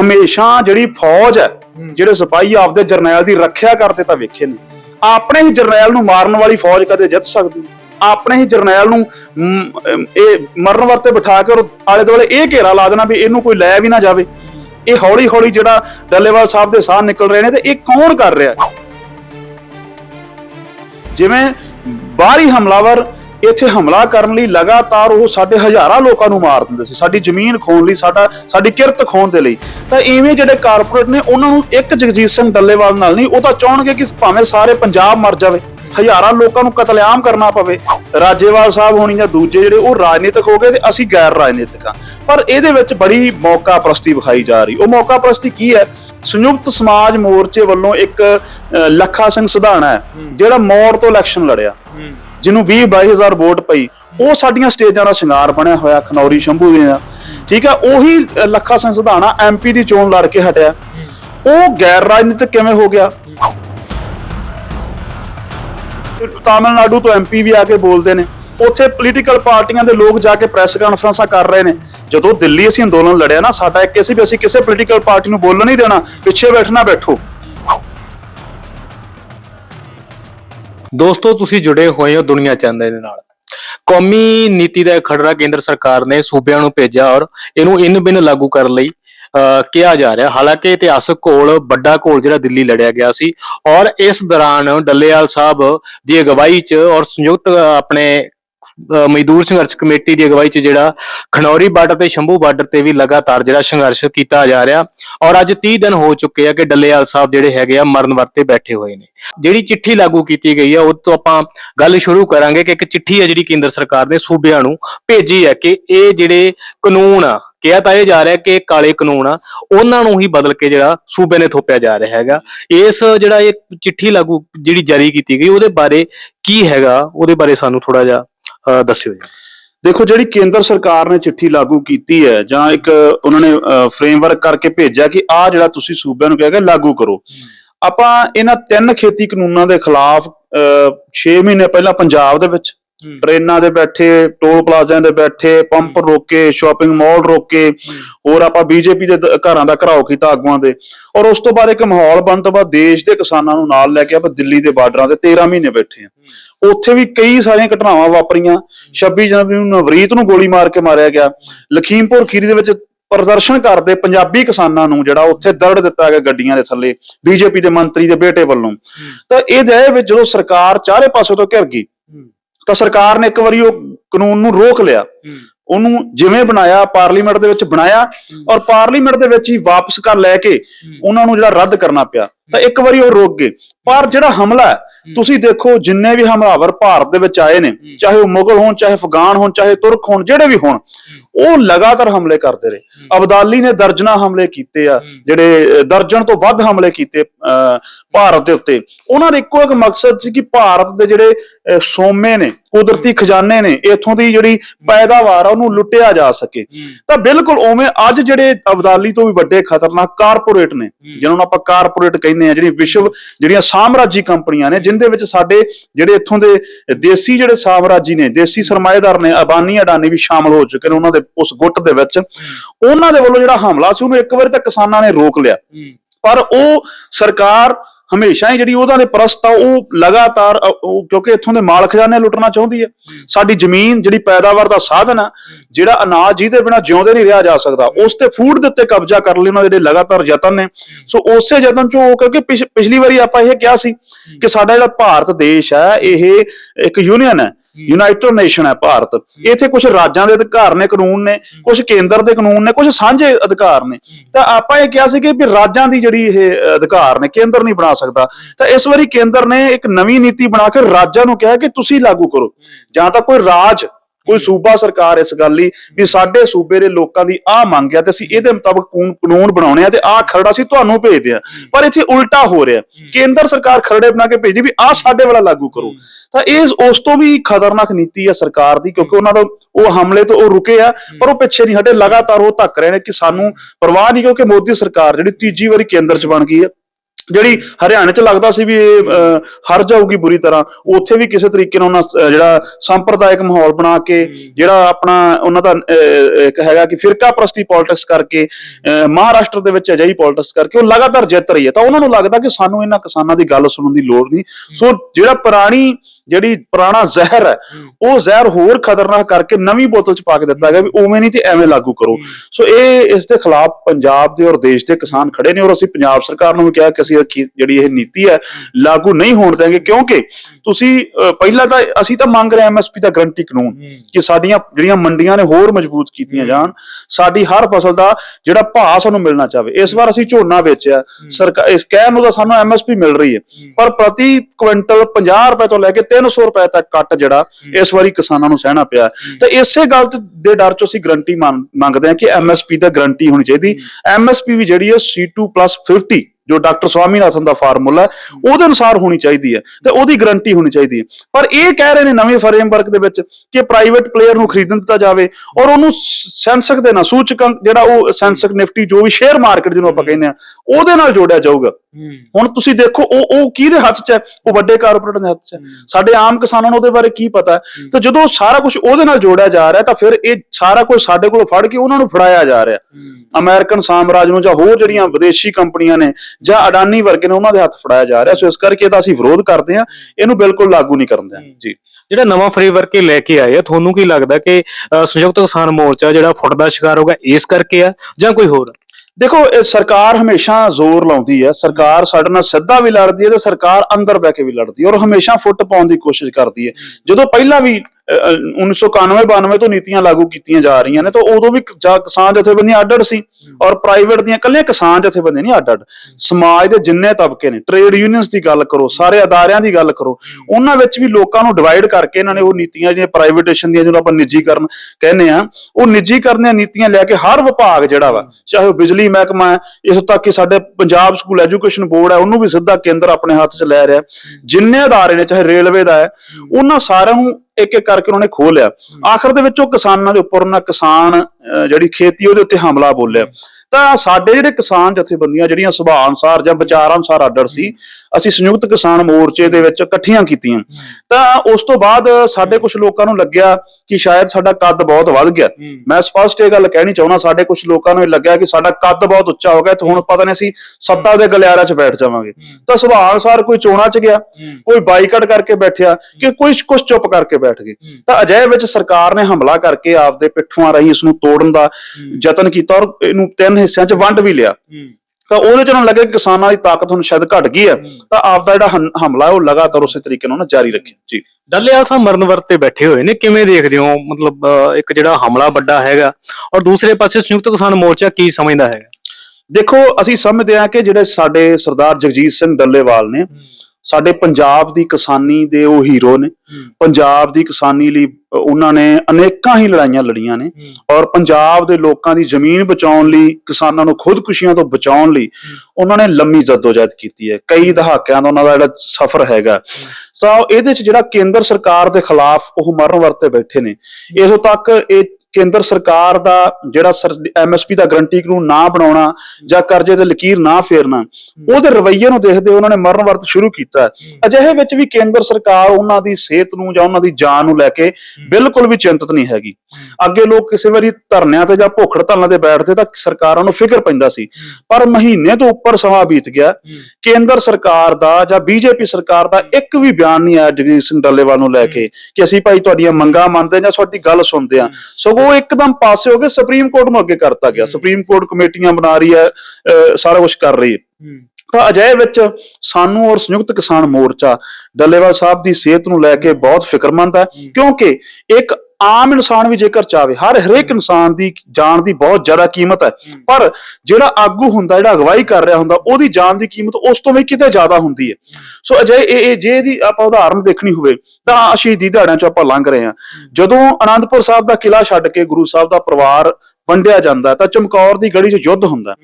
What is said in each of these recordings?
ਹਮੇਸ਼ਾ ਜਿਹੜੀ ਫੌਜ ਹੈ ਜਿਹੜੇ ਸਿਪਾਹੀ ਆਪਦੇ ਜਰਨੈਲ ਦੀ ਰੱਖਿਆ ਕਰਦੇ ਤਾਂ ਵੇਖੇ ਨੇ ਆਪਣੇ ਹੀ ਜਰਨੈਲ ਨੂੰ ਮਾਰਨ ਵਾਲੀ ਫੌਜ ਕਦੇ ਜਿੱਤ ਸਕਦੀ। ਆਪਣੇ ਹੀ ਜਰਨੈਲ ਨੂੰ ਇਹ ਮਰਨ ਵਰਤੇ ਬਿਠਾ ਕੇ ਆਲੇ ਦੁਆਲੇ ਇਹ ਘੇਰਾ ਲਾ ਦੇਣਾ ਵੀ ਇਹਨੂੰ ਕੋਈ ਲੈ ਵੀ ਨਾ ਜਾਵੇ ਇਹ ਹੌਲੀ ਹੌਲੀ ਜਿਹੜਾ ਡੱਲੇਵਾਲ ਸਾਹਿਬ ਦੇ ਸਾਹ ਨਿਕਲ ਰਹੇ ਨੇ ਤੇ ਇਹ ਕੌਣ ਕਰ ਰਿਹਾ? ਜਿਵੇਂ ਬਾਹਰੀ ਹਮਲਾਵਰ ਇੱਥੇ ਹਮਲਾ ਕਰਨ ਲਈ ਲਗਾਤਾਰ ਉਹ ਸਾਡੇ ਹਜ਼ਾਰਾਂ ਲੋਕਾਂ ਨੂੰ ਮਾਰ ਦਿੰਦੇ ਸੀ। ਸਾਡੀ ਜ਼ਮੀਨ ਖੋਣ ਲਈ ਸਾਡਾ ਸਾਡੀ ਕਿਰਤ ਖੋਣ ਦੇ ਲਈ। ਤਾਂ ਇਵੇਂ ਜਿਹੜੇ ਕਾਰਪੋਰੇਟ ਨੇ ਉਹਨਾਂ ਨੂੰ ਇੱਕ ਜਗਜੀਤ ਸਿੰਘ ਡੱਲੇਵਾਲ ਨਾਲ ਨਹੀਂ ਉਹ ਤਾਂ ਚਾਹਣਗੇ ਕਿ ਭਾਵੇਂ ਸਾਰੇ ਪੰਜਾਬ ਮਰ ਜਾਵੇ। ਹਜ਼ਾਰਾਂ ਲੋਕਾਂ ਨੂੰ ਕਤਲੇਆਮ ਕਰਨਾ ਪਵੇ। ਰਾਜੇਵਾਲ ਸਾਹਿਬ ਹੋਣੀ ਜਾਂ ਦੂਜੇ ਜਿਹੜੇ ਉਹ ਰਾਜਨੀਤਿਕ ਹੋ ਗਏ ਤੇ ਅਸੀਂ ਗੈਰ ਰਾਜਨੀਤਿਕ ਹਾਂ। ਪਰ ਇਹਦੇ ਵਿੱਚ ਬੜੀ ਮੌਕਾ ਪ੍ਰਸਤੀ ਵਿਖਾਈ ਜਾ ਰਹੀ। ਉਹ ਮੌਕਾ ਪ੍ਰਸਤੀ ਕੀ ਹੈ? ਸੰਯੁਕਤ ਸਮਾਜ ਮੋਰਚੇ ਵੱਲੋਂ ਇੱਕ ਲੱਖਾ ਸਿੰਘ ਸਿਧਾਣਾ ਜਿਹੜਾ ਮੌੜ ਤੋਂ ਇਲੈਕਸ਼ਨ ਲੜਿਆ। ਜਿਹਨੂੰ 20 22000 ਵੋਟ ਪਈ, ਉਹ ਸਾਡੀਆਂ ਸਟੇਜਾਂ ਦਾ ਸ਼ਿੰਗਾਰ ਬਣਿਆ ਹੋਇਆ, ਖਨੌਰੀ ਸ਼ੰਭੂ ਦੇ। ਆ ਠੀਕ ਹੈ, ਉਹੀ ਲੱਖਾ ਸਿੰਘ ਸਿਧਾਣਾ ਐਮਪੀ ਦੀ ਚੋਣ ਲੜ ਕੇ ਹਟਿਆ। ਉਹ ਗੈਰ ਰਾਜਨੀਤਿਕ ਕਿਵੇਂ ਹੋ ਗਿਆ? ਤਾਮਿਲਨਾਡੂ ਤੋਂ ਐਮਪੀ ਵੀ ਆ ਕੇ ਬੋਲਦੇ ਨੇ। ਉੱਥੇ ਪੋਲੀਟੀਕਲ ਪਾਰਟੀਆਂ ਦੇ ਲੋਕ ਜਾ ਕੇ ਪ੍ਰੈਸ ਕਾਨਫਰੰਸਾਂ ਕਰ ਰਹੇ ਨੇ। ਜਦੋਂ ਦਿੱਲੀ ਅਸੀਂ ਅੰਦੋਲਨ ਲੜਿਆ ਨਾ, ਸਾਡਾ ਇੱਕ ਸੀ ਵੀ ਅਸੀਂ ਕਿਸੇ ਪੋਲੀਟੀਕਲ ਪਾਰਟੀ ਨੂੰ ਬੋਲਣ ਨਹੀਂ ਦੇਣਾ, ਪਿੱਛੇ ਬੈਠਣਾ ਬੈਠੋ। ਦੋਸਤੋ ਤੁਸੀਂ ਜੁੜੇ ਹੋਏ ਹੋ ਦੁਨੀਆ ਚੰਦ ਦੇ ਨਾਲ। ਕੌਮੀ ਨੀਤੀ ਦਾ ਖੜਰਾ ਕੇਂਦਰ ਸਰਕਾਰ ਨੇ ਸੂਬਿਆਂ ਨੂੰ ਭੇਜਿਆ ਔਰ ਇਹਨੂੰ ਇਨ ਬਿਨ ਲਾਗੂ ਕਰਨ ਲਈ ਅਹ, ਕਿਹਾ ਜਾ ਰਿਹਾ। ਹਾਲਾਂਕਿ ਇਤਿਹਾਸਕ ਘੋਲ ਵੱਡਾ ਘੋਲ ਜਿਹੜਾ ਦਿੱਲੀ ਲੜਿਆ ਗਿਆ ਸੀ ਔਰ ਇਸ ਦੌਰਾਨ ਡੱਲੇਵਾਲ ਸਾਹਿਬ ਦੀ ਅਗਵਾਈ 'ਚ ਔਰ ਸੰਯੁਕਤ ਆਪਣੇ ਮਜ਼ਦੂਰ ਸੰਘਰਸ਼ ਕਮੇਟੀ ਦੀ ਅਗਵਾਈ 'ਚ ਜਿਹੜਾ ਖਨੌਰੀ ਬਾਰਡਰ ਤੇ ਸ਼ੰਭੂ ਬਾਰਡਰ ਤੇ ਵੀ ਲਗਾਤਾਰ ਜਿਹੜਾ ਸੰਘਰਸ਼ ਕੀਤਾ ਜਾ ਰਿਹਾ ਔਰ ਅੱਜ 30 ਦਿਨ ਹੋ ਚੁੱਕੇ ਆ ਕਿ ਡੱਲੇਵਾਲ ਸਾਹਿਬ ਜਿਹੜੇ ਹੈਗੇ ਆ ਮਰਨ ਵਰਤੇ ਬੈਠੇ ਹੋਏ ਨੇ। ਜਿਹੜੀ ਚਿੱਠੀ ਲਾਗੂ ਕੀਤੀ ਗਈ ਆ ਉਹ ਤੋਂ ਆਪਾਂ ਗੱਲ ਸ਼ੁਰੂ ਕਰਾਂਗੇ ਕਿ ਇੱਕ ਚਿੱਠੀ ਹੈ ਜਿਹੜੀ ਕੇਂਦਰ ਸਰਕਾਰ ਨੇ ਸੂਬਿਆਂ ਨੂੰ ਭੇਜੀ ਹੈ ਕਿ ਇਹ ਜਿਹੜੇ ਕਾਨੂੰਨ ਆ, ਕਿਹਾ ਤਾਂ ਇਹ ਜਾ ਰਿਹਾ ਕਿ ਇਹ ਕਾਲੇ ਕਾਨੂੰਨ ਆ, ਉਹਨਾਂ ਨੂੰ ਹੀ ਬਦਲ ਕੇ ਜਿਹੜਾ ਸੂਬੇ ਨੇ ਥੋਪਿਆ ਜਾ ਰਿਹਾ ਹੈਗਾ। ਇਸ ਜਿਹੜਾ ਇਹ ਚਿੱਠੀ ਲਾਗੂ ਜਿਹੜੀ ਜਾਰੀ ਕੀਤੀ ਗਈ ਉਹਦੇ ਬਾਰੇ ਕੀ ਹੈਗਾ? ਉਹਦੇ ਬਾਰੇ ਸਾਨੂੰ ਥੋੜਾ ਜਿਹਾ ਦੱਸਿਓ ਜੀ। ਦੇਖੋ, ਜਿਹੜੀ ਕੇਂਦਰ ਸਰਕਾਰ ਨੇ ਚਿੱਠੀ ਲਾਗੂ ਕੀਤੀ ਹੈ, ਜਾਂ ਇੱਕ ਉਹਨਾਂ ਨੇ ਫਰੇਮਵਰਕ ਕਰਕੇ ਭੇਜਿਆ ਕਿ ਆ ਜਿਹੜਾ ਤੁਸੀਂ ਸੂਬਿਆਂ ਨੂੰ ਕਿਹਾ ਕਿ ਲਾਗੂ ਕਰੋ। ਆਪਾਂ ਇਹਨਾਂ ਤਿੰਨ ਖੇਤੀ ਕਾਨੂੰਨਾਂ ਦੇ ਖਿਲਾਫ 6 ਮਹੀਨੇ ਪਹਿਲਾਂ ਪੰਜਾਬ ਦੇ ਵਿੱਚ ਟ੍ਰੇਨਾਂ ਦੇ ਬੈਠੇ ਟੋਲ ਪਲਾਜ਼ਿਆਂ ਦੇ ਬੈਠੇ ਪੰਪ ਰੋਕੇ ਸ਼ਾਪਿੰਗ ਮਾਲ ਰੋਕੇ ਹੋਰ ਆਪਾਂ ਬੀਜੇਪੀ ਦੇ ਘਰਾਂ ਦਾ ਘਰਾਓ ਕੀਤਾ ਆਗੂਆਂ ਦੇ। ਔਰ ਉਸ ਤੋਂ ਬਾਅਦ ਇੱਕ ਮਾਹੌਲ ਬਣਨ ਤੋਂ ਬਾਅਦ ਦੇਸ਼ ਦੇ ਕਿਸਾਨਾਂ ਨੂੰ ਨਾਲ ਲੈ ਕੇ ਆਪਾਂ ਦਿੱਲੀ ਦੇ ਬਾਰਡਰਾਂ ਤੇ 13 ਮਹੀਨੇ ਬੈਠੇ ਆ ਉੱਥੇ ਵੀ ਕਈ ਸਾਰੀਆਂ ਘਟਨਾਵਾਂ ਵਾਪਰੀਆਂ। 26 ਜਨਵਰੀ ਨੂੰ ਨਵਰੀਤ ਨੂੰ ਗੋਲੀ ਮਾਰ ਕੇ ਮਾਰਿਆ ਗਿਆ। ਲਖੀਮਪੁਰ ਖੀਰੀ ਦੇ ਵਿੱਚ ਪ੍ਰਦਰਸ਼ਨ ਕਰਦੇ ਪੰਜਾਬੀ ਕਿਸਾਨਾਂ ਨੂੰ ਜਿਹੜਾ ਉੱਥੇ ਦਰੜ ਦਿੱਤਾ ਗਿਆ ਗੱਡੀਆਂ ਦੇ ਥੱਲੇ ਬੀਜੇਪੀ ਦੇ ਮੰਤਰੀ ਦੇ ਬੇਟੇ ਵੱਲੋਂ। ਤਾਂ ਇਹ ਦੇ ਵਿੱਚ ਜਦੋਂ ਸਰਕਾਰ ਚਾਰੇ ਪਾਸੇ ਤੋਂ ਘਿਰ ਗਈ ਤਾਂ ਸਰਕਾਰ ਨੇ ਇੱਕ ਵਾਰੀ ਉਹ ਕਾਨੂੰਨ ਨੂੰ ਰੋਕ ਲਿਆ। ਉਹਨੂੰ ਜਿਵੇਂ ਬਣਾਇਆ ਪਾਰਲੀਮੈਂਟ ਦੇ ਵਿੱਚ ਬਣਾਇਆ ਔਰ ਪਾਰਲੀਮੈਂਟ ਦੇ ਵਿੱਚ ਹੀ ਵਾਪਸ ਕਰ ਲੈ ਕੇ ਉਹਨਾਂ ਨੂੰ ਜਿਹੜਾ ਰੱਦ ਕਰਨਾ ਪਿਆ। ਤਾਂ ਇੱਕ ਵਾਰੀ ਉਹ ਰੁਕ ਗਏ। ਪਰ ਜਿਹੜਾ ਹਮਲਾ ਤੁਸੀਂ ਦੇਖੋ ਜਿੰਨੇ ਵੀ ਹਮਲਾਵਰ ਭਾਰਤ ਦੇ ਵਿੱਚ ਆਏ ਨੇ ਚਾਹੇ ਉਹ ਮੁਗਲ ਹੋਣ ਚਾਹੇ ਅਫਗਾਨ ਹੋਣ ਚਾਹੇ ਤੁਰਕ ਹੋਣ ਜਿਹੜੇ ਵੀ ਹੋਣ ਉਹ ਲਗਾਤਾਰ ਹਮਲੇ ਕਰਦੇ ਰਹੇ। ਅਬਦਾਲੀ ਨੇ ਦਰਜਨਾ ਹਮਲੇ ਕੀਤੇ ਆ ਜਿਹੜੇ ਦਰਜਨ ਤੋਂ ਵੱਧ ਹਮਲੇ ਕੀਤੇ ਭਾਰਤ ਦੇ ਉੱਤੇ। ਉਹਨਾਂ ਦਾ ਇੱਕੋ ਇੱਕ ਮਕਸਦ ਸੀ ਕਿ ਭਾਰਤ ਦੇ ਜਿਹੜੇ ਸੋਮੇ ਨੇ ਕੁਦਰਤੀ ਖਜ਼ਾਨੇ ਨੇ ਇਥੋਂ ਦੀ ਜਿਹੜੀ ਪੈਦਾਵਾਰ ਆ ਉਹਨੂੰ ਲੁੱਟਿਆ ਜਾ ਸਕੇ। ਤਾਂ ਬਿਲਕੁਲ ਉਵੇਂ ਅੱਜ ਜਿਹੜੇ ਅਬਦਾਲੀ ਤੋਂ ਵੀ ਵੱਡੇ ਖਤਰਨਾਕ ਕਾਰਪੋਰੇਟ ਨੇ ਜਿਹਨਾਂ ਨੂੰ ਆਪਾਂ ਕਾਰਪੋਰੇਟ ਕਹਿੰਦੇ ਆ ਜਿਹੜੀ ਵਿਸ਼ਵ ਜਿਹੜੀਆਂ ਸਾਮਰਾਜੀ ਕੰਪਨੀਆਂ ਨੇ ਜਿੰਦੇ ਵਿੱਚ ਸਾਡੇ ਜਿਹੜੇ ਇੱਥੋਂ ਦੇ ਦੇਸੀ ਜਿਹੜੇ ਸਾਮਰਾਜੀ ਨੇ ਦੇਸੀ ਸਰਮਾਏਦਾਰ ਨੇ ਅਬਾਨੀ ਅਡਾਨੀ ਵੀ ਸ਼ਾਮਲ ਹੋ ਚੁੱਕੇ ਨੇ ਉਹਨਾਂ ਦੇ ਉਸ ਗੁੱਟ ਦੇ ਵਿੱਚ। ਉਹਨਾਂ ਦੇ ਵੱਲੋਂ ਜਿਹੜਾ ਹਮਲਾ ਸੀ ਉਹਨੂੰ ਇੱਕ ਵਾਰੀ ਤਾਂ ਕਿਸਾਨਾਂ ਨੇ ਰੋਕ ਲਿਆ। ਪਰ ਉਹ ਸਰਕਾਰ ਹਮੇਸ਼ਾ ਹੀ ਜਿਹੜੀ ਉਹਨਾਂ ਦੇ ਪ੍ਰਸਤ ਆ ਉਹ ਲਗਾਤਾਰ ਕਿਉਂਕਿ ਇੱਥੋਂ ਦੇ ਮਾਲ ਖਜ਼ਾਨੇ ਲੁੱਟਣਾ ਚਾਹੁੰਦੀ ਹੈ। ਸਾਡੀ ਜ਼ਮੀਨ ਜਿਹੜੀ ਪੈਦਾਵਾਰ ਦਾ ਸਾਧਨ ਆ ਜਿਹੜਾ ਅਨਾਜ ਜਿਹਦੇ ਬਿਨਾ ਜਿਉਂਦੇ ਨਹੀਂ ਰਿਹਾ ਜਾ ਸਕਦਾ ਉਸ ਤੇ ਫੂਡ ਦੇ ਉੱਤੇ ਕਬਜ਼ਾ ਕਰ ਲਈ ਉਹਨਾਂ ਦੇ ਜਿਹੜੇ ਲਗਾਤਾਰ ਯਤਨ ਨੇ। ਸੋ ਉਸੇ ਯਤਨ ਚੋਂ ਉਹ ਕਿਉਂਕਿ ਪਿਛ- ਪਿਛਲੀ ਵਾਰੀ ਆਪਾਂ ਇਹ ਕਿਹਾ ਸੀ ਕਿ ਸਾਡਾ ਜਿਹੜਾ ਭਾਰਤ ਦੇਸ਼ ਹੈ ਇਹ ਇੱਕ ਯੂਨੀਅਨ ਹੈ ਯੂਨਾਈਟਿਡ ਨੇਸ਼ਨ ਹੈ ਭਾਰਤ। ਇੱਥੇ ਕੁਝ ਰਾਜਾਂ ਦੇ ਅਧਿਕਾਰ ਨੇ, ਕਾਨੂੰਨ ਨੇ ਕੁਝ ਕੇਂਦਰ ਦੇ ਕਾਨੂੰਨ ਨੇ ਕੁਝ ਸਾਂਝੇ ਅਧਿਕਾਰ ਨੇ। ਤਾਂ ਆਪਾਂ ਇਹ ਕਿਹਾ ਸੀ ਕਿ ਵੀ ਰਾਜਾਂ ਦੀ ਜਿਹੜੀ ਇਹ ਅਧਿਕਾਰ ਨੇ, ਕੇਂਦਰ ਨਹੀਂ ਬਣਾ ਸਕਦਾ। ਤਾਂ ਇਸ ਵਾਰੀ ਕੇਂਦਰ ਨੇ ਇੱਕ ਨਵੀਂ ਨੀਤੀ ਬਣਾ ਕੇ ਰਾਜਾਂ ਨੂੰ ਕਿਹਾ ਕਿ ਤੁਸੀਂ ਲਾਗੂ ਕਰੋ। ਜਾਂ ਤਾਂ ਕੋਈ ਰਾਜ ਕੋਈ ਸੂਬਾ ਸਰਕਾਰ ਇਸ ਗੱਲ ਲਈ ਵੀ ਸਾਡੇ ਸੂਬੇ ਦੇ ਲੋਕਾਂ ਦੀ ਆਹ ਮੰਗ ਹੈ ਤੇ ਅਸੀਂ ਇਹਦੇ ਮੁਤਾਬਕ ਕਾਨੂੰਨ- ਬਣਾਉਣੇ ਆ ਤੇ ਆਹ ਖਰੜਾ ਸੀ ਤੁਹਾਨੂੰ ਭੇਜਦੇ ਆ। ਪਰ ਇੱਥੇ ਉਲਟਾ ਹੋ ਰਿਹਾ। ਕੇਂਦਰ ਸਰਕਾਰ ਖਰੜੇ ਬਣਾ ਕੇ ਭੇਜਦੀ ਵੀ ਆਹ ਸਾਡੇ ਵਾਲਾ ਲਾਗੂ ਕਰੋ। ਤਾਂ ਇਹ ਉਸ ਤੋਂ ਵੀ ਖਤਰਨਾਕ ਨੀਤੀ ਹੈ ਸਰਕਾਰ ਦੀ ਕਿਉਂਕਿ ਉਹਨਾਂ ਦਾ ਉਹ ਹਮਲੇ ਤੋਂ ਉਹ ਰੁਕੇ ਆ ਪਰ ਉਹ ਪਿੱਛੇ ਨਹੀਂ ਹਟੇ ਲਗਾਤਾਰ ਉਹ ਧੱਕ ਰਹੇ ਨੇ ਕਿ ਸਾਨੂੰ ਪਰਵਾਹ ਨਹੀਂ ਕਿਉਂਕਿ ਮੋਦੀ ਸਰਕਾਰ ਜਿਹੜੀ ਤੀਜੀ ਵਾਰੀ ਕੇਂਦਰ 'ਚ ਬਣ ਗਈ ਹੈ। ਜਿਹੜੀ ਹਰਿਆਣੇ ਚ ਲੱਗਦਾ ਸੀ ਵੀ ਇਹ ਹਰ ਜਾਊਗੀ ਬੁਰੀ ਤਰ੍ਹਾਂ ਉੱਥੇ ਵੀ ਕਿਸੇ ਤਰੀਕੇ ਨਾਲ ਉਹਨਾਂ ਜਿਹੜਾ ਸੰਪਰਦਾਇਕ ਮਾਹੌਲ ਬਣਾ ਕੇ ਜਿਹੜਾ ਆਪਣਾ ਉਹਨਾਂ ਦਾ ਇੱਕ ਹੈਗਾ ਕਿ ਫਿਰਕਾ ਪ੍ਰਸਤੀ ਪੋਲਿਟਿਕਸ ਕਰਕੇ ਮਹਾਰਾਸ਼ਟਰ ਦੇ ਵਿੱਚ ਅਜਿਹੀ ਪੋਲਿਟਿਕਸ ਕਰਕੇ ਉਹ ਲਗਾਤਾਰ ਜਿੱਤ ਰਹੀ ਹੈ। ਤਾਂ ਉਹਨਾਂ ਨੂੰ ਲੱਗਦਾ ਕਿ ਸਾਨੂੰ ਇਹਨਾਂ ਕਿਸਾਨਾਂ ਦੀ ਗੱਲ ਸੁਣਨ ਦੀ ਲੋੜ ਨਹੀਂ। ਸੋ ਜਿਹੜਾ ਪੁਰਾਣੀ ਜਿਹੜੀ ਪੁਰਾਣਾ ਜ਼ਹਿਰ ਹੈ ਉਹ ਜ਼ਹਿਰ ਹੋਰ ਖਤਰਨਾਕ ਕਰਕੇ ਨਵੀਂ ਬੋਤਲ ਚ ਪਾ ਕੇ ਦਿੱਤਾ ਗਿਆ ਵੀ ਉਵੇਂ ਨਹੀਂ ਤੇ ਐਵੇਂ ਲਾਗੂ ਕਰੋ। ਸੋ ਇਹ ਇਸ ਦੇ ਖਿਲਾਫ ਪੰਜਾਬ ਦੇ ਔਰ ਦੇਸ਼ ਦੇ ਕਿਸਾਨ ਖੜੇ ਨੇ ਔਰ ਅਸੀਂ ਪੰਜਾਬ ਸਰਕਾਰ ਨੂੰ ਵੀ ਕਿਹਾ ਕਿ ਅਸੀਂ ਇਹ ਜਿਹੜੀ ਇਹ ਨੀਤੀ ਹੈ ਲਾਗੂ ਨਹੀਂ ਹੋਣ ਦੇਵਾਂਗੇ ਕਿਉਂਕਿ ਤੁਸੀਂ ਪਹਿਲਾਂ ਤਾਂ ਅਸੀਂ ਤਾਂ ਮੰਗ ਰਹੇ ਐਮਐਸਪੀ ਦਾ ਗਰੰਟੀ ਕਾਨੂੰਨ ਕਿ ਸਾਡੀਆਂ ਜਿਹੜੀਆਂ ਮੰਡੀਆਂ ਨੇ ਹੋਰ ਮਜ਼ਬੂਤ ਕੀਤੀਆਂ ਜਾਣ ਸਾਡੀ ਹਰ ਫਸਲ ਦਾ ਜਿਹੜਾ ਭਾਅ ਸਾਨੂੰ ਮਿਲਣਾ ਚਾਹਵੇ। ਇਸ ਵਾਰ ਅਸੀਂ ਝੋਨਾ ਵੇਚਿਆ ਸਰਕਾਰ ਇਸ ਕਹਿਣ ਨੂੰ ਤਾਂ ਸਾਨੂੰ ਐਮਐਸਪੀ ਮਿਲ ਰਹੀ ਹੈ। ਪਰ ਪ੍ਰਤੀ ਕੁਇੰਟਲ 50 ਰੁਪਏ ਤੋਂ ਲੈ ਕੇ 300 ਰੁਪਏ ਤੱਕ ਕੱਟ ਜਿਹੜਾ ਇਸ ਵਾਰੀ ਕਿਸਾਨਾਂ ਨੂੰ ਸਹਿਣਾ ਪਿਆ। ਤੇ ਇਸੇ ਗੱਲ ਦੇ ਡਰ ਚੋਂ ਅਸੀਂ ਗਰੰਟੀ ਮੰਗਦੇ ਹਾਂ ਕਿ ਐਮਐਸਪੀ ਦਾ ਗਰੰਟੀ ਹੋਣੀ ਚਾਹੀਦੀ। ਐਮਐਸਪੀ ਵੀ ਜਿਹੜੀ ਹੈ C2+50 ਜੋ ਡਾਕਟਰ ਸਵਾਮੀਨਾਥਨ ਦਾ ਫਾਰਮੂਲਾ ਹੈ ਉਹਦੇ ਅਨੁਸਾਰ ਹੋਣੀ ਚਾਹੀਦੀ ਹੈ ਤੇ ਉਹਦੀ ਗਰੰਟੀ ਹੋਣੀ ਚਾਹੀਦੀ ਹੈ। ਪਰ ਇਹ ਕਹਿ ਰਹੇ ਨੇ ਨਵੇਂ ਫਰੇਮਵਰਕ ਦੇ ਵਿੱਚ ਕਿ ਪ੍ਰਾਈਵੇਟ ਪਲੇਅਰ ਨੂੰ ਖਰੀਦਣ ਦਿੱਤਾ ਜਾਵੇ ਔਰ ਉਹਨੂੰ ਸੈਂਸਕ ਦੇ ਨਾਲ ਸੂਚਕਾਂਕ ਜਿਹੜਾ ਉਹ ਸੈਂਸਕ ਨਿਫਟੀ ਜੋ ਵੀ ਸ਼ੇਅਰ ਮਾਰਕੀਟ ਜਿਹਨੂੰ ਆਪਾਂ ਕਹਿੰਦੇ ਆ ਉਹਦੇ ਨਾਲ ਜੋੜਿਆ ਜਾਊਗਾ। ਹੁਣ ਤੁਸੀਂ ਦੇਖੋ ਉਹ ਉਹ ਕਿਹਦੇ ਹੱਥ 'ਚ ਹੈ? ਉਹ ਵੱਡੇ ਕਾਰਪੋਰੇਟ ਦੇ ਹੱਥ 'ਚ ਹੈ। ਸਾਡੇ ਆਮ ਕਿਸਾਨਾਂ ਨੂੰ ਉਹਦੇ ਬਾਰੇ ਕੀ ਪਤਾ ਹੈ? ਤੇ ਜਦੋਂ ਸਾਰਾ ਕੁਝ ਉਹਦੇ ਨਾਲ ਜੋੜਿਆ ਜਾ ਰਿਹਾ ਤਾਂ ਫਿਰ ਇਹ ਸਾਰਾ ਕੁਝ ਸਾਡੇ ਕੋਲੋਂ ਫੜ ਕੇ ਉਹਨਾਂ ਨੂੰ ਫੜਾਇਆ ਜਾ ਰਿਹਾ। ਅਮਰੀਕਨ ਸਾਮਰਾਜ ਨੂੰ ਜਾਂ ਹੋਰ ਜਿਹੜੀਆਂ ਵਿਦੇਸ਼ੀ ਕੰਪਨੀਆਂ ਨੇ ਜਾਂ ਅਡਾਨੀ ਵਰਗੇ ਨੇ ਉਹਨਾਂ ਦੇ ਹੱਥ ਫੜਾਇਆ ਜਾ ਰਿਹਾ। ਸੋ ਇਸ ਕਰਕੇ ਇਹਦਾ ਅਸੀਂ ਵਿਰੋਧ ਕਰਦੇ ਹਾਂ ਇਹਨੂੰ ਬਿਲਕੁਲ ਲਾਗੂ ਨਹੀਂ ਕਰਨ ਦਿਆਂ। ਜੀ। ਜਿਹੜਾ ਨਵਾਂ ਫਰੇਮਵਰਕ ਇਹ ਲੈ ਕੇ ਆਏ ਆ ਤੁਹਾਨੂੰ ਕੀ ਲੱਗਦਾ ਕਿ ਸੰਯੁਕਤ ਕਿਸਾਨ ਮੋਰਚਾ ਜਿਹੜਾ ਫੁੱਟ ਦਾ ਸ਼ਿਕਾਰ ਹੋਗਾ ਇਸ ਕਰਕੇ ਆ ਜਾਂ ਕੋਈ ਹੋਰ? ਦੇਖੋ ਇਹ ਸਰਕਾਰ ਹਮੇਸ਼ਾ ਜ਼ੋਰ ਲਾਉਂਦੀ ਹੈ। ਸਰਕਾਰ ਸਾਡੇ ਨਾਲ ਸਿੱਧਾ ਵੀ ਲੜਦੀ ਹੈ ਤੇ ਸਰਕਾਰ ਅੰਦਰ ਬਹਿ ਕੇ ਵੀ ਲੜਦੀ ਹੈ ਔਰ ਹਮੇਸ਼ਾ ਫੁੱਟ ਪਾਉਣ ਦੀ ਕੋਸ਼ਿਸ਼ ਕਰਦੀ ਹੈ। ਜਦੋਂ ਪਹਿਲਾਂ ਵੀ ਅਹ, ਅਹ, 1991 92 ਤੋਂ ਨੀਤੀਆਂ ਲਾਗੂ ਕੀਤੀਆਂ ਜਾ ਰਹੀਆਂ ਨੇ ਤਾਂ ਉਦੋਂ ਵੀ ਕਿਸਾਨ ਜਥੇਬੰਦੀਆਂ ਅੱਡ-ਅੱਡ ਸੀ ਔਰ ਪ੍ਰਾਈਵੇਟ ਦੀਆਂ ਇਕੱਲੀਆਂ ਕਿਸਾਨ ਜਥੇਬੰਦੀਆਂ ਨਹੀਂ ਅੱਡ-ਅੱਡ। ਸਮਾਜ ਦੇ ਜਿੰਨੇ ਤਬਕੇ ਨੇ ਟ੍ਰੇਡ ਯੂਨੀਅਨਸ ਦੀ ਗੱਲ ਕਰੋ ਸਾਰੇ ਅਦਾਰਿਆਂ ਦੀ ਗੱਲ ਕਰੋ ਉਹਨਾਂ ਵਿੱਚ ਵੀ ਲੋਕਾਂ ਨੂੰ ਡਿਵਾਈਡ ਕਰਕੇ ਇਹਨਾਂ ਨੇ ਉਹ ਨੀਤੀਆਂ ਜਿਹੜੀਆਂ ਪ੍ਰਾਈਵੇਟੇਸ਼ਨ ਦੀਆਂ ਜਿਹਨੂੰ ਆਪਾਂ ਨਿੱਜੀਕਰਨ ਕਹਿੰਦੇ ਆ ਉਹ ਨਿੱਜੀਕਰਨ ਦੀਆਂ ਨੀਤੀਆਂ ਲੈ ਕੇ ਹਰ ਵਿਭਾਗ ਜਿਹੜਾ ਵਾ ਚਾਹੇ ਉਹ ਬਿਜਲੀ ਮਹਿਕਮਾ ਹੈ ਇਸ ਤੱਕ ਕਿ ਸਾਡੇ ਪੰਜਾਬ ਸਕੂਲ ਐਜੂਕੇਸ਼ਨ ਬੋਰਡ ਹੈ ਉਹਨੂੰ ਵੀ ਸਿੱਧਾ ਕੇਂਦਰ ਆਪਣੇ ਹੱਥ 'ਚ ਲੈ ਰਿਹਾ। ਜਿੰਨੇ ਅਦਾਰੇ ਨੇ ਚਾਹੇ ਰੇਲਵੇ ਦਾ ਹੈ ਉਹਨਾਂ ਸਾਰਿਆਂ ਨੂੰ ਇੱਕ ਇੱਕ ਕਰਕੇ ਉਹਨਾਂ ਨੇ ਖੋਹ ਲਿਆ। ਆਖਰ ਦੇ ਵਿੱਚ ਉਹ ਕਿਸਾਨਾਂ ਦੇ ਉੱਪਰ ਉਹਨਾਂ ਕਿਸਾਨ ਜਿਹੜੀ ਖੇਤੀ ਉਹਦੇ ਉੱਤੇ ਹਮਲਾ ਬੋਲਿਆ। ਤਾਂ ਸਾਡੇ ਜਿਹੜੇ ਕਿਸਾਨ ਜਥੇਬੰਦੀਆਂ ਜਿਹੜੀਆਂ ਸੁਭਾਅ ਅਨੁਸਾਰ ਜਾਂ ਵਿਚਾਰਾਂ ਅਨੁਸਾਰ ਆਡਰ ਸੀ ਅਸੀਂ ਸੰਯੁਕਤ ਕਿਸਾਨ ਮੋਰਚੇ ਦੇ ਵਿੱਚ ਇਕੱਠੀਆਂ ਕੀਤੀਆਂ। ਤਾਂ ਉਸ ਤੋਂ ਬਾਅਦ ਸਾਡੇ ਕੁਝ ਲੋਕਾਂ ਨੂੰ ਲੱਗਿਆ ਕਿ ਸ਼ਾਇਦ ਸਾਡਾ ਕੱਦ ਬਹੁਤ ਵੱਧ ਗਿਆ। ਮੈਂ ਸਪਸ਼ਟ ਇਹ ਗੱਲ ਕਹਿਣੀ ਚਾਹੁੰਦਾ ਸਾਡੇ ਕੁਝ ਲੋਕਾਂ ਨੂੰ ਇਹ ਲੱਗਿਆ ਕਿ ਸਾਡਾ ਕੱਦ ਬਹੁਤ ਉੱਚਾ ਹੋ ਗਿਆ ਤੇ ਹੁਣ ਪਤਾ ਨਹੀਂ ਅਸੀਂ ਸੱਤਾ ਦੇ ਗਲਿਆਰਾ 'ਚ ਬੈਠ ਜਾਵਾਂਗੇ। ਤਾਂ ਸੁਭਾਅ ਅਨੁਸਾਰ ਕੋਈ ਚੋਣਾਂ 'ਚ ਗਿਆ ਕੋਈ ਬਾਈਕਾਟ ਕਰਕੇ ਬੈਠਿਆ ਕਿ ਕੋਈ ਕੁਝ ਚੁੱਪ ਕਰਕੇ ਬੈਠ ਗਏ। ਤਾਂ ਅਜਿਹੇ ਵਿੱਚ ਸਰਕਾਰ ਨੇ ਹਮਲਾ ਕਰਕੇ ਆਪਦੇ ਪਿੱਠੂਆਂ ਰਾਹੀਂ ਇਸ ਨੂੰ ਤੋੜਨ ਦਾ ਯਤਨ ਕੀਤਾ ਔਰ ਇਹਨੂੰ ਤਿੰਨ ਹਿੱਸਿਆਂ 'ਚ ਵੰਡ ਵੀ ਲਿਆ। ਤਾਂ ਉਹਦੇ ਚ ਉਹਨਾਂ ਲੱਗੇ ਕਿ ਕਿਸਾਨਾਂ ਦੀ ਤਾਕਤ ਹੁਣ ਸ਼ਾਇਦ ਘਟ ਗਈ ਹੈ। ਤਾਂ ਆਪਦਾ ਜਿਹੜਾ ਹਮ- ਹਮਲਾ ਹੈ ਉਹ ਲਗਾਤਾਰ ਉਸੇ ਤਰੀਕੇ ਨਾਲ ਉਹਨਾਂ ਜਾਰੀ ਰੱਖਿਆ। ਜੀ। ਡੱਲੇਵਾਲ ਸਾਹਿਬ ਮਰਨ ਵਰਤ ਤੇ ਬੈਠੇ ਹੋਏ ਨੇ। ਕਿਵੇਂ ਦੇਖਦੇ ਹੋ? ਮਤਲਬ ਇੱਕ ਜਿਹੜਾ ਹਮਲਾ ਵੱਡਾ ਹੈਗਾ ਔਰ ਦੂਸਰੇ ਪਾਸੇ ਸੰਯੁਕਤ ਕਿਸਾਨ ਮੋਰਚਾ ਕੀ ਸਮਝਦਾ ਹੈਗਾ? ਦੇਖੋ ਅਸੀਂ ਸਮਝਦੇ ਹਾਂ ਕਿ ਜਿਹੜੇ ਸਾਡੇ ਸਰਦਾਰ ਜਗਜੀਤ ਸਿੰਘ ਡੱਲੇਵਾਲ ਨੇ ਸਾਡੇ ਪੰਜਾਬ ਦੀ ਕਿਸਾਨੀ ਦੇ ਉਹ ਹੀਰੋ ਨੇ। ਪੰਜਾਬ ਦੀ ਕਿਸਾਨੀ ਲਈ ਉਹਨਾਂ ਨੇ ਅਨੇਕਾਂ ਹੀ ਲੜਾਈਆਂ ਲੜੀਆਂ ਨੇ। ਔਰ ਪੰਜਾਬ ਦੇ ਲੋਕਾਂ ਦੀ ਜ਼ਮੀਨ ਬਚਾਉਣ ਲਈ ਕਿਸਾਨਾਂ ਨੂੰ ਖੁਦਕੁਸ਼ੀਆਂ ਤੋਂ ਬਚਾਉਣ ਲਈ ਉਹਨਾਂ ਨੇ ਲੰਮੀ ਜਦੋਜਹਿਦ ਕੀਤੀ ਹੈ। ਕਈ ਦਹਾਕਿਆਂ ਦਾ ਉਹਨਾਂ ਦਾ ਜਿਹੜਾ ਸਫ਼ਰ ਹੈਗਾ। ਤਾਂ ਇਹਦੇ ਚ ਜਿਹੜਾ ਕੇਂਦਰ ਸਰਕਾਰ ਦੇ ਖਿਲਾਫ ਉਹ ਮਰਨ ਵਰਤੇ ਬੈਠੇ ਨੇ। ਇਸੋ ਤੱਕ ਇਹ ਕੇਂਦਰ ਸਰਕਾਰ ਦਾ ਜਿਹੜਾ ਐਮਐਸਪੀ ਦਾ ਗਰੰਟੀ ਕਾਨੂੰਨ ਨਾ ਬਣਾਉਣਾ ਜਾਂ ਕਰਜ਼ੇ ਤੇ ਲਕੀਰ ਨਾ ਫੇਰਨਾ ਉਹਦੇ ਰਵੱਈਏ ਨੂੰ ਦੇਖਦੇ ਉਹਨਾਂ ਨੇ ਮਰਨ ਵਰਤ ਸ਼ੁਰੂ ਕੀਤਾ। ਅਜਿਹੇ ਵਿੱਚ ਵੀ ਕੇਂਦਰ ਸਰਕਾਰ ਉਹਨਾਂ ਦੀ ਸਿਹਤ ਨੂੰ ਜਾਂ ਉਹਨਾਂ ਦੀ ਜਾਨ ਨੂੰ ਲੈ ਕੇ ਬਿਲਕੁਲ ਵੀ ਚਿੰਤਤ ਨਹੀਂ ਹੈਗੀ। ਅੱਗੇ ਲੋਕ ਕਿਸੇ ਵਾਰੀ ਧਰਨਿਆਂ ਤੇ ਜਾਂ ਭੁੱਖ ਹੜਤਾਲਾਂ ਤੇ ਬੈਠਦੇ ਤਾਂ ਸਰਕਾਰਾਂ ਨੂੰ ਫਿਕਰ ਪੈਂਦਾ ਸੀ। ਪਰ ਮਹੀਨੇ ਤੋਂ ਉੱਪਰ ਸਮਾਂ ਬੀਤ ਗਿਆ। ਕੇਂਦਰ ਸਰਕਾਰ ਦਾ ਜਾਂ ਬੀਜੇਪੀ ਸਰਕਾਰ ਦਾ ਇੱਕ ਵੀ ਬਿਆਨ ਨਹੀਂ ਆਇਆ ਜਗਜੀਤ ਸਿੰਘ ਡੱਲੇਵਾਲ ਨੂੰ ਲੈ ਕੇ ਕਿ ਅਸੀਂ ਭਾਈ ਤੁਹਾਡੀਆਂ ਮੰਗਾਂ ਮੰਨਦੇ ਜਾਂ ਤੁਹਾਡੀ ਗੱਲ ਸੁਣਦੇ ਹਾਂ। ਸਗੋਂ ਉਹ ਇੱਕਦਮ ਪਾਸੇ ਹੋ ਕੇ ਸੁਪਰੀਮ ਕੋਰਟ ਨੂੰ ਅੱਗੇ ਕਰਤਾ ਗਿਆ। ਸੁਪਰੀਮ ਕੋਰਟ ਕਮੇਟੀਆਂ ਬਣਾ ਰਹੀ ਹੈ ਸਾਰਾ ਕੁਝ ਕਰ ਰਹੀ ਹੈ। ਤਾਂ ਅਜਿਹੇ ਵਿੱਚ ਸਾਨੂੰ ਔਰ ਸੰਯੁਕਤ ਕਿਸਾਨ ਮੋਰਚਾ ਡੱਲੇਵਾਲ ਸਾਹਿਬ ਦੀ ਸਿਹਤ ਨੂੰ ਲੈ ਕੇ ਬਹੁਤ ਫਿਕਰਮੰਦ ਹੈ। ਕਿਉਂਕਿ ਇੱਕ ਆਮ ਇਨਸਾਨ ਵੀ ਜੇਕਰ ਚਾਵੇ ਹਰ ਹਰੇਕ ਇਨਸਾਨ ਦੀ ਜਾਨ ਦੀ ਬਹੁਤ ਜ਼ਿਆਦਾ ਕੀਮਤ ਹੈ। ਪਰ ਜਿਹੜਾ ਆਗੂ ਹੁੰਦਾ ਜਿਹੜਾ ਅਗਵਾਈ ਕਰ ਰਿਹਾ ਹੁੰਦਾ ਉਹਦੀ ਜਾਨ ਦੀ ਕੀਮਤ ਉਸ ਤੋਂ ਵੀ ਕਿਤੇ ਜ਼ਿਆਦਾ ਹੁੰਦੀ ਹੈ। ਸੋ ਅਜੇ ਇਹ ਇਹ ਜੇ ਇਹਦੀ ਆਪਾਂ ਉਦਾਹਰਨ ਦੇਖਣੀ ਹੋਵੇ ਤਾਂ ਸ਼ਹੀਦੀ ਦਿਹਾੜਿਆਂ ਚ ਆਪਾਂ ਲੰਘ ਰਹੇ ਹਾਂ। ਜਦੋਂ ਆਨੰਦਪੁਰ ਸਾਹਿਬ ਦਾ ਕਿਲਾ ਛੱਡ ਕੇ ਗੁਰੂ ਸਾਹਿਬ ਦਾ ਪਰਿਵਾਰ ਵੰਡਿਆ ਜਾਂਦਾ ਤਾਂ ਚਮਕੌਰ ਦੀ ਗੜੀ 'ਚ ਯੁੱਧ ਹੁੰਦਾ।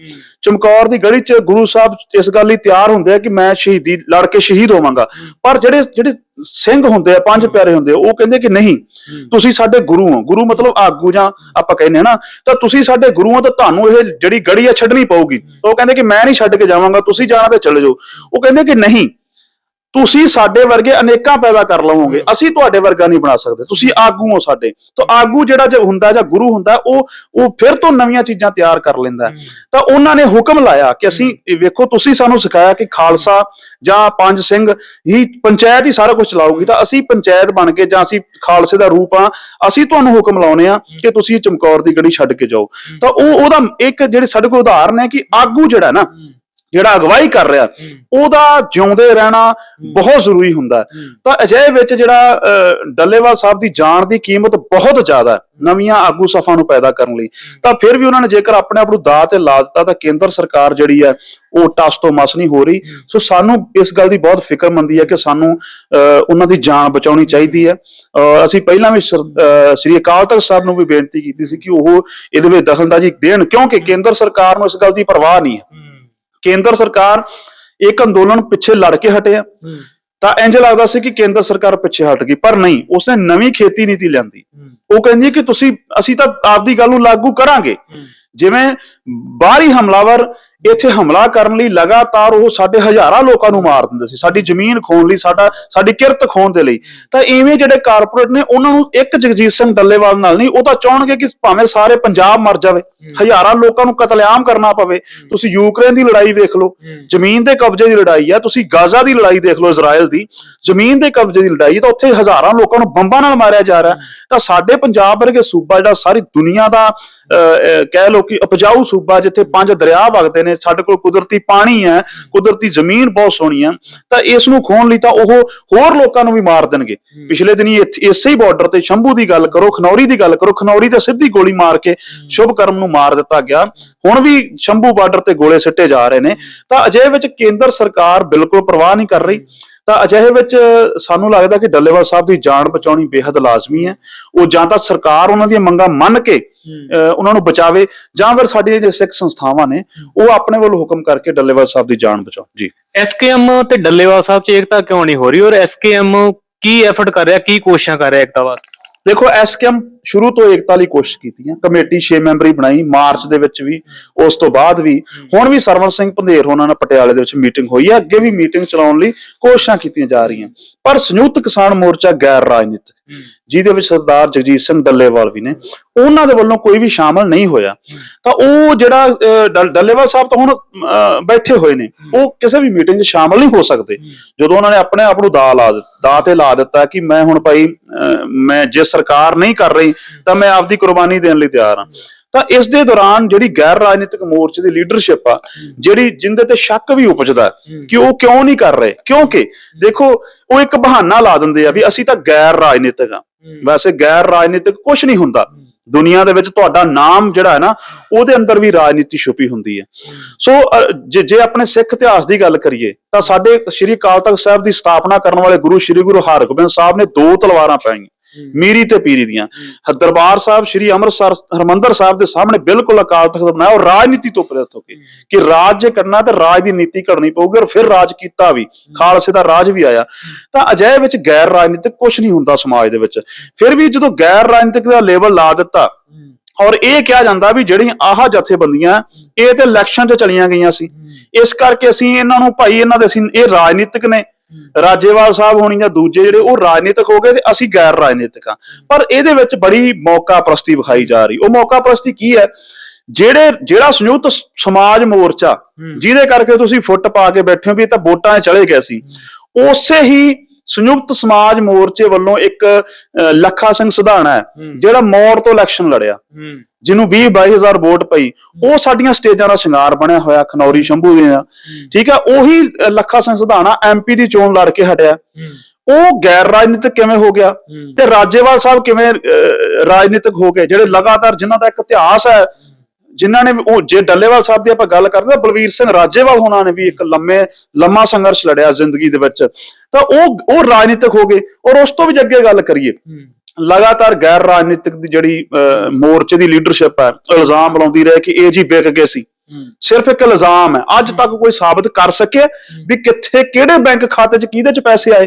ਚਮਕੌਰ ਦੀ ਗੜੀ 'ਚ ਗੁਰੂ ਸਾਹਿਬ ਇਸ ਗੱਲ ਲਈ ਤਿਆਰ ਹੁੰਦੇ ਆ ਕਿ ਮੈਂ ਸ਼ਹੀਦੀ ਲੜ ਕੇ ਸ਼ਹੀਦ ਹੋਵਾਂਗਾ। ਪਰ ਜਿਹੜੇ ਜਿਹੜੇ ਸਿੰਘ ਹੁੰਦੇ ਆ ਪੰਜ ਪਿਆਰੇ ਹੁੰਦੇ ਆ ਉਹ ਕਹਿੰਦੇ ਕਿ ਨਹੀਂ ਤੁਸੀਂ ਸਾਡੇ ਗੁਰੂ ਹੋ। ਗੁਰੂ ਮਤਲਬ ਆਗੂ ਜਾਂ ਆਪਾਂ ਕਹਿੰਦੇ ਆ ਨਾ ਤਾਂ ਤੁਸੀਂ ਸਾਡੇ ਗੁਰੂ ਹੋ ਤਾਂ ਤੁਹਾਨੂੰ ਇਹ ਜਿਹੜੀ ਗੜੀ ਆ ਛੱਡਣੀ ਪਊਗੀ। ਉਹ ਕਹਿੰਦੇ ਕਿ ਮੈਂ ਨਹੀਂ ਛੱਡ ਕੇ ਜਾਵਾਂਗਾ ਤੁਸੀਂ ਜਾਣਾ ਤੇ ਚਲੇ ਜਾਓ। ਉਹ ਕਹਿੰਦੇ ਕਿ ਨਹੀਂ ਤੁਸੀਂ ਸਾਡੇ ਵਰਗੇ ਅਨੇਕਾਂ ਪੈਦਾ ਕਰ ਲਵੋਗੇ। ਅਸੀਂ ਤੁਹਾਡੇ ਵਰਗਾ ਨਹੀਂ ਬਣਾ ਸਕਦੇ। ਤੁਸੀਂ ਆਗੂ ਹੋ ਸਾਡੇ। ਤਾਂ ਆਗੂ ਜਿਹੜਾ ਜੇ ਹੁੰਦਾ ਜਾਂ ਗੁਰੂ ਹੁੰਦਾ ਉਹ ਉਹ ਫਿਰ ਤੋਂ ਨਵੀਆਂ ਚੀਜ਼ਾਂ ਤਿਆਰ ਕਰ ਲੈਂਦਾ। ਤਾਂ ਉਹਨਾਂ ਨੇ ਹੁਕਮ ਲਾਇਆ ਕਿ ਅਸੀਂ ਵੇਖੋ ਤੁਸੀਂ ਸਾਨੂੰ ਸਿਖਾਇਆ ਕਿ ਖਾਲਸਾ ਜਾਂ ਪੰਜ ਸਿੰਘ ਹੀ ਪੰਚਾਇਤ ਹੀ ਸਾਰਾ ਕੁਝ ਚਲਾਊਗੀ ਤਾਂ ਅਸੀਂ ਪੰਚਾਇਤ ਬਣ ਕੇ ਜਾਂ ਅਸੀਂ ਖਾਲਸੇ ਦਾ ਰੂਪ ਆ ਅਸੀਂ ਤੁਹਾਨੂੰ ਹੁਕਮ ਲਾਉਨੇ ਆ ਕਿ ਤੁਸੀਂ ਚਮਕੌਰ ਦੀ ਗੜੀ ਛੱਡ ਕੇ ਜਾਓ। ਤਾਂ ਉਹ ਉਹਦਾ ਇੱਕ ਜਿਹੜੇ ਸਾਡੇ ਕੋਲ ਉਦਾਹਰਨ ਹੈ ਕਿ ਆਗੂ ਜਿਹੜਾ ਨਾ ਜਿਹੜਾ ਅਗਵਾਈ ਕਰ ਰਿਹਾ ਉਹਦਾ ਜਿਉਂਦੇ ਰਹਿਣਾ ਬਹੁਤ ਜ਼ਰੂਰੀ ਹੁੰਦਾ। ਤਾਂ ਅਜਿਹੇ ਵਿੱਚ ਜਿਹੜਾ ਡੱਲੇਵਾਲ ਸਾਹਿਬ ਦੀ ਜਾਨ ਦੀ ਕੀਮਤ ਬਹੁਤ ਜ਼ਿਆਦਾ ਨਵੀਆਂ ਆਗੂ ਸਫਾ ਨੂੰ ਪੈਦਾ ਕਰਨ ਲਈ। ਤਾਂ ਫਿਰ ਵੀ ਉਹਨਾਂ ਨੇ ਜੇਕਰ ਆਪਣੇ ਆਪ ਨੂੰ ਦਾਅ ਤੇ ਲਾ ਦਿੱਤਾ ਤਾਂ ਕੇਂਦਰ ਸਰਕਾਰ ਜਿਹੜੀ ਹੈ ਉਹ ਟਸ ਤੋਂ ਮਸ ਨਹੀਂ ਹੋ ਰਹੀ। ਸੋ ਸਾਨੂੰ ਇਸ ਗੱਲ ਦੀ ਬਹੁਤ ਫਿਕਰਮੰਦੀ ਹੈ ਕਿ ਸਾਨੂੰ ਉਹਨਾਂ ਦੀ ਜਾਨ ਬਚਾਉਣੀ ਚਾਹੀਦੀ ਹੈ। ਅਸੀਂ ਪਹਿਲਾਂ ਵੀ ਸ੍ਰੀ ਅਕਾਲ ਤਖਤ ਸਾਹਿਬ ਨੂੰ ਵੀ ਬੇਨਤੀ ਕੀਤੀ ਸੀ ਕਿ ਉਹ ਇਹਦੇ ਵਿੱਚ ਦਖਲਅੰਦਾਜ਼ੀ ਦੇਣ ਕਿਉਂਕਿ ਕੇਂਦਰ ਸਰਕਾਰ ਨੂੰ ਇਸ ਗੱਲ ਦੀ ਪਰਵਾਹ ਨਹੀਂ ਹੈ। ਕੇਂਦਰ ਸਰਕਾਰ ਇੱਕ ਅੰਦੋਲਨ ਪਿੱਛੇ ਲੜ ਕੇ ਹਟਿਆ ਤਾਂ ਇੰਜ ਲੱਗਦਾ ਸੀ ਕਿ ਕੇਂਦਰ ਸਰਕਾਰ ਪਿੱਛੇ ਹਟ ਗਈ ਪਰ ਨਹੀਂ ਉਸਨੇ ਨਵੀਂ ਖੇਤੀ ਨੀਤੀ ਲਿਆਂਦੀ। ਉਹ ਕਹਿੰਦੀ ਹੈ ਕਿ ਤੁਸੀਂ ਅਸੀਂ ਤਾਂ ਆਪਦੀ ਗੱਲ ਨੂੰ ਲਾਗੂ ਕਰਾਂਗੇ। ਜਿਵੇਂ ਬਾਹਰੀ ਹਮਲਾਵਰ ਇੱਥੇ ਹਮਲਾ ਕਰਨ ਲਈ ਲਗਾਤਾਰ ਉਹ ਸਾਡੇ ਹਜ਼ਾਰਾਂ ਲੋਕਾਂ ਨੂੰ ਮਾਰ ਦਿੰਦੇ ਸੀ ਸਾਡੀ ਜ਼ਮੀਨ ਖੋਣ ਲਈ ਸਾਡਾ ਸਾਡੀ ਕਿਰਤ ਖੋਣ ਦੇ ਲਈ। ਤਾਂ ਇਵੇਂ ਜਿਹੜੇ ਕਾਰਪੋਰੇਟ ਨੇ ਉਹਨਾਂ ਨੂੰ ਇੱਕ ਜਗਜੀਤ ਸਿੰਘ ਡੱਲੇਵਾਲ ਨਾਲ ਨਹੀਂ ਉਹ ਤਾਂ ਚਾਹਣਗੇ ਕਿ ਭਾਵੇਂ ਸਾਰੇ ਪੰਜਾਬ ਮਰ ਜਾਵੇ ਹਜ਼ਾਰਾਂ ਲੋਕਾਂ ਨੂੰ ਕਤਲੇਆਮ ਕਰਨਾ ਪਵੇ। ਤੁਸੀਂ ਯੂਕਰੇਨ ਦੀ ਲੜਾਈ ਵੇਖ ਲਓ ਜ਼ਮੀਨ ਦੇ ਕਬਜ਼ੇ ਦੀ ਲੜਾਈ ਆ ਤੁਸੀਂ ਗਾਜ਼ਾ ਦੀ ਲੜਾਈ ਦੇਖ ਲਓ ਇਜ਼ਰਾਈਲ ਦੀ। ਜ਼ਮੀਨ ਦੇ ਕਬਜ਼ੇ ਦੀ ਲੜਾਈ ਤਾਂ ਉੱਥੇ ਹਜ਼ਾਰਾਂ ਲੋਕਾਂ ਨੂੰ ਬੰਬਾਂ ਨਾਲ ਮਾਰਿਆ ਜਾ ਰਿਹਾ। ਤਾਂ ਸਾਡੇ ਪੰਜਾਬ ਵਰਗੇ ਸੂਬਾ ਜਿਹੜਾ ਸਾਰੀ ਦੁਨੀਆ ਦਾ ਕਹਿ ਲਓ ਕਿ ਉਪਜਾਊ ਸੂਬਾ ਜਿੱਥੇ ਪੰਜ ਦਰਿਆ ਵਗਦੇ ਨੇ ਸਾਡੇ ਕੋਲ ਕੁਦਰਤੀ ਪਾਣੀ ਹੈ ਕੁਦਰਤੀ ਜ਼ਮੀਨ ਬਹੁਤ ਸੋਹਣੀ ਆ ਤਾਂ ਇਸ ਨੂੰ ਖੋਣ ਲਈ ਤਾਂ ਉਹ ਹੋਰ ਲੋਕਾਂ ਨੂੰ ਵੀ ਮਾਰ ਦੇਣਗੇ। ਪਿਛਲੇ ਦਿਨੀ ਇਸੇ ਹੀ ਬਾਰਡਰ ਤੇ ਸ਼ੰਭੂ ਦੀ ਗੱਲ ਕਰੋ ਖਨੌਰੀ ਦੀ ਗੱਲ ਕਰੋ ਖਨੌਰੀ ਤੇ ਸਿੱਧੀ ਗੋਲੀ ਮਾਰ ਕੇ ਸ਼ੁਭ ਕਰਮ ਨੂੰ ਮਾਰ ਦਿੱਤਾ ਗਿਆ। ਹੁਣ ਵੀ ਸ਼ੰਭੂ ਬਾਰਡਰ ਤੇ ਗੋਲੇ ਸਿੱਟੇ ਜਾ ਰਹੇ ਨੇ। ਤਾਂ ਅਜਿਹੇ ਵਿੱਚ ਕੇਂਦਰ ਸਰਕਾਰ ਬਿਲਕੁਲ ਪਰਵਾਹ ਨਹੀਂ ਕਰ ਰਹੀ। ਤਾਂ ਅਜਿਹੇ ਵਿੱਚ ਸਾਨੂੰ ਲੱਗਦਾ ਕਿ ਡੱਲੇਵਾਲ ਸਾਹਿਬ ਦੀ ਜਾਨ ਬਚਾਉਣੀ ਬੇहद ਲਾਜ਼ਮੀ ਹੈ। ਉਹ ਜਾਂ ਤਾਂ ਸਰਕਾਰ ਉਹਨਾਂ ਦੀਆਂ ਮੰਗਾਂ ਮੰਨ ਕੇ ਉਹਨਾਂ ਨੂੰ ਬਚਾਵੇ ਜਾਂ ਫਿਰ ਸਾਡੀਆਂ ਜਿਹੜੀਆਂ ਸਿੱਖ ਸੰਸਥਾਵਾਂ ਨੇ ਉਹ ਆਪਣੇ ਵੱਲੋਂ ਹੁਕਮ ਕਰਕੇ ਡੱਲੇਵਾਲ ਸਾਹਿਬ ਦੀ ਜਾਨ ਬਚਾਉਣ। ਜੀ। ਐਸਕੇਐਮ ਤੇ ਡੱਲੇਵਾਲ ਸਾਹਿਬ ਚ ਏਕਤਾ ਕਿਉਂ ਨਹੀਂ ਹੋ ਰਹੀ ਔਰ ਐਸਕੇਐਮ ਕੀ ਐਫਰਟ ਕਰ ਰਿਹਾ ਕੀ ਕੋਸ਼ਿਸ਼ਾਂ ਕਰ ਰਿਹਾ ਏਕਤਾ ਵਾਸਤੇ? ਦੇਖੋ ਐਸਕੇਐਮ ਸ਼ੁਰੂ ਤੋਂ ਏਕਤਾ ਲਈ ਕੋਸ਼ਿਸ਼ ਕੀਤੀ ਹੈ। ਕਮੇਟੀ 6 ਮੈਂਬਰੀ ਬਣਾਈ, ਮਾਰਚ ਦੇ ਵਿੱਚ ਵੀ, ਉਸ ਤੋਂ ਬਾਅਦ ਵੀ। ਹੁਣ ਵੀ ਸਰਵਨ ਸਿੰਘ ਪੰਧੇਰ ਹੋਣਾ ਨਾਲ ਪਟਿਆਲੇ ਦੇ ਵਿੱਚ ਮੀਟਿੰਗ ਹੋਈ ਹੈ। ਅੱਗੇ ਵੀ ਮੀਟਿੰਗ ਚਲਾਉਣ ਲਈ ਕੋਸ਼ਿਸ਼ਾਂ ਕੀਤੀਆਂ ਜਾ ਰਹੀਆਂ। ਪਰ ਸੰਯੁਕਤ ਕਿਸਾਨ ਮੋਰਚਾ ਗੈਰ ਰਾਜਨੀਤਿਕ। ਜਿਹਦੇ ਵਿੱਚ ਸਰਦਾਰ ਜਗਜੀਤ ਸਿੰਘ ਡੱਲੇਵਾਲ ਵੀ ਨੇ ਉਹਨਾਂ ਦੇ ਵੱਲੋਂ ਕੋਈ ਵੀ ਸ਼ਾਮਲ ਨਹੀਂ ਹੋਇਆ। ਤਾਂ ਉਹ ਜਿਹੜਾ ਡੱਲੇਵਾਲ ਸਾਹਿਬ ਤਾਂ ਹੁਣ ਬੈਠੇ ਹੋਏ ਨੇ। ਉਹ ਕਿਸੇ ਵੀ ਮੀਟਿੰਗ 'ਚ ਸ਼ਾਮਲ ਨਹੀਂ ਹੋ ਸਕਦੇ। ਜਦੋਂ ਉਹਨਾਂ ਨੇ ਆਪਣੇ ਆਪ ਨੂੰ ਦਾ ਲਾ ਦਿੱਤਾ ਦਾ ਤੇ ਲਾ ਦਿੱਤਾ ਕਿ ਮੈਂ ਹੁਣ ਭਾਈ ਮੈਂ ਜੇ ਸਰਕਾਰ ਨਹੀਂ ਕਰ ਰਹੀ ਤਾਂ ਮੈਂ ਆਪਦੀ ਕੁਰਬਾਨੀ ਦੇਣ ਲਈ ਤਿਆਰ ਹਾਂ। ਤਾਂ ਇਸ ਦੇ ਦੌਰਾਨ ਜਿਹੜੀ ਗੈਰ ਰਾਜਨੀਤਿਕ ਮੋਰਚੇ ਦੀ ਲੀਡਰਸ਼ਿਪ ਆ, ਜਿਹੜੀ ਜਿੰਦੇ ਤੇ ਸ਼ੱਕ ਵੀ ਉਪਜਦਾ ਕਿ ਉਹ ਕਿਉਂ ਨਹੀਂ ਕਰ ਰਹੇ? ਕਿਉਂਕਿ ਦੇਖੋ, ਉਹ ਇੱਕ ਬਹਾਨਾ ਲਾ ਦਿੰਦੇ ਆ ਵੀ ਅਸੀਂ ਤਾਂ ਗੈਰ ਰਾਜਨੀਤਿਕ ਆ। ਵੈਸੇ ਗੈਰ ਰਾਜਨੀਤਿਕ ਕੁਝ ਨਹੀਂ ਹੁੰਦਾ। ਦੁਨੀਆ ਦੇ ਵਿੱਚ ਤੁਹਾਡਾ ਨਾਮ ਜਿਹੜਾ ਹੈ ਨਾ, ਉਹਦੇ ਅੰਦਰ ਵੀ ਰਾਜਨੀਤੀ ਛੁਪੀ ਹੁੰਦੀ ਹੈ। ਸੋ ਜੇ ਜੇ ਆਪਣੇ ਸਿੱਖ ਇਤਿਹਾਸ ਦੀ ਗੱਲ ਕਰੀਏ, ਤਾਂ ਸਾਡੇ ਸ੍ਰੀ ਅਕਾਲ ਤਖਤ ਸਾਹਿਬ ਦੀ ਸਥਾਪਨਾ ਕਰਨ ਵਾਲੇ ਗੁਰੂ ਸ੍ਰੀ ਗੁਰੂ ਹਰਗੋਬਿੰਦ ਸਾਹਿਬ ਨੇ ਦੋ ਤਲਵਾਰਾਂ ਪਾਈਆਂ। ਮੀਰੀ ਤੇ ਪੀਰੀ ਦੀਆਂ। ਦਰਬਾਰ ਸਾਹਿਬ ਸ੍ਰੀ ਅੰਮ੍ਰਿਤਸਰ ਹਰਮੰਦਰ ਸਾਹਿਬ ਦੇ ਸਾਹਮਣੇ ਬਿਲਕੁਲ ਅਕਾਲ ਤਖਤ ਬਣਾਇਆ ਔਰ ਰਾਜਨੀਤੀ ਤੋਂ ਪ੍ਰੇਰਿਤ ਹੋ ਕੇ। ਕਿ ਰਾਜ ਜੇ ਕਰਨਾ ਤਾਂ ਰਾਜ ਦੀ ਨੀਤੀ ਘੜਨੀ ਪਊਗੀ ਔਰ ਫਿਰ ਰਾਜ ਕੀਤਾ ਵੀ ਖਾਲਸੇ ਦਾ ਰਾਜ ਵੀ ਆਇਆ। ਤਾਂ ਅਜਿਹੇ ਵਿੱਚ ਗੈਰ ਰਾਜਨੀਤਿਕ ਕੁਝ ਨਹੀਂ ਹੁੰਦਾ ਸਮਾਜ ਦੇ ਵਿੱਚ। ਫਿਰ ਵੀ ਜਦੋਂ ਗੈਰ ਰਾਜਨੀਤਿਕ ਦਾ ਲੇਬਲ ਲਾ ਦਿੱਤਾ ਔਰ ਇਹ ਕਿਹਾ ਜਾਂਦਾ ਵੀ ਜਿਹੜੀਆਂ ਆਹ ਜਥੇਬੰਦੀਆਂ ਇਹ ਤੇ ਇਲੈਕਸ਼ਨ 'ਚ ਚਲੀਆਂ ਗਈਆਂ ਸੀ। ਇਸ ਕਰਕੇ ਅਸੀਂ ਇਹਨਾਂ ਨੂੰ ਭਾਈ ਇਹਨਾਂ ਦੇ ਅਸੀਂ ਇਹ ਰਾਜਨੀਤਿਕ ਨੇ। ਰਾਜੇਵਾਲ ਸਾਹਿਬ ਹੋਣੀ ਜਾਂ ਦੂਜੇ ਜਿਹੜੇ ਉਹ ਰਾਜਨੀਤਿਕ ਹੋ ਗਏ ਤੇ ਅਸੀਂ ਗੈਰ ਰਾਜਨੀਤਿਕ ਆ ਪਰ ਇਹਦੇ ਵਿੱਚ ਬੜੀ ਮੌਕਾ ਪ੍ਰਸਤੀ ਵਿਖਾਈ ਜਾ ਰਹੀ। ਉਹ ਮੌਕਾ ਪ੍ਰਸਤੀ ਕੀ ਹੈ? ਜਿਹੜੇ ਜਿਹੜਾ ਸੰਯੁਕਤ ਸਮਾਜ ਮੋਰਚਾ ਜਿਹਦੇ ਕਰਕੇ ਤੁਸੀਂ ਫੁੱਟ ਪਾ ਕੇ ਬੈਠੇ ਹੋ ਵੀ ਇਹ ਤਾਂ ਵੋਟਾਂ 'ਚ ਚਲੇ ਗਏ ਸੀ ਉਸੇ ਹੀ ਸੰਯੁਕਤ ਸਮਾਜ ਮੋਰਚੇ ਵੱਲੋਂ ਇੱਕ ਲੱਖਾ ਸਿੰਘ ਸਿਧਾਣਾ ਜਿਹੜਾ ਮੌਰ ਤੋਂ ਇਲੈਕਸ਼ਨ ਲੜਿਆ। ਜਿਹਨੂੰ 20 22000 ਵੋਟ ਪਈ। ਉਹ ਸਾਡੀਆਂ ਸਟੇਜਾਂ ਦਾ ਸ਼ਿੰਗਾਰ ਬਣਿਆ ਹੋਇਆ ਖਨੌਰੀ ਸ਼ੰਭੂ ਦੇ ਆ ਠੀਕ ਹੈ ਉਹੀ ਲੱਖਾ ਸਿੰਘ ਸੁਧਾਣਾ ਐਮਪੀ ਦੀ ਚੋਣ ਲੜ ਕੇ ਹਟਿਆ। ਉਹ ਗੈਰ ਰਾਜਨੀਤਿਕ ਕਿਵੇਂ ਹੋ ਗਿਆ? ਤੇ ਰਾਜੇਵਾਲ ਸਾਹਿਬ ਕਿਵੇਂ ਰਾਜਨੀਤਿਕ ਹੋ ਗਏ? ਜਿਹੜੇ ਲਗਾਤਾਰ ਜਿਨ੍ਹਾਂ ਦਾ ਇੱਕ ਇਤਿਹਾਸ ਹੈ ਜਿਨ੍ਹਾਂ ਨੇ ਉਹ ਜੇ ਡੱਲੇਵਾਲ ਸਾਹਿਬ ਦੀ ਆਪਾਂ ਗੱਲ ਕਰਦੇ ਤਾਂ ਬਲਵੀਰ ਸਿੰਘ ਰਾਜੇਵਾਲ ਹੋਣਾ ਨੇ ਵੀ ਇੱਕ ਲੰਮੇ ਲੰਮਾ ਸੰਘਰਸ਼ ਲੜਿਆ ਜ਼ਿੰਦਗੀ ਦੇ ਵਿੱਚ। ਤਾਂ ਉਹ ਉਹ ਰਾਜਨੀਤਿਕ ਹੋ ਗਏ ਔਰ ਉਸ ਤੋਂ ਵੀ ਅੱਗੇ ਗੱਲ ਕਰੀਏ। ਲਗਾਤਾਰ ਗੈਰ ਰਾਜਨੀਤਿਕ ਦੀ ਜਿਹੜੀ ਮੋਰਚੇ ਦੀ ਲੀਡਰਸ਼ਿਪ ਹੈ ਇਲਜ਼ਾਮ ਲਾਉਂਦੀ ਰਹੇ ਕਿ ਇਹ ਜੀ ਵਿਕ ਗਏ ਸੀ। ਸਿਰਫ ਇੱਕ ਇਲਜ਼ਾਮ ਹੈ ਅੱਜ ਤੱਕ ਕੋਈ ਸਾਬਤ ਕਰ ਸਕਿਆ ਵੀ ਕਿੱਥੇ ਕਿਹੜੇ ਬੈਂਕ ਖਾਤੇ 'ਚ ਕਿਹਦੇ 'ਚ ਪੈਸੇ ਆਏ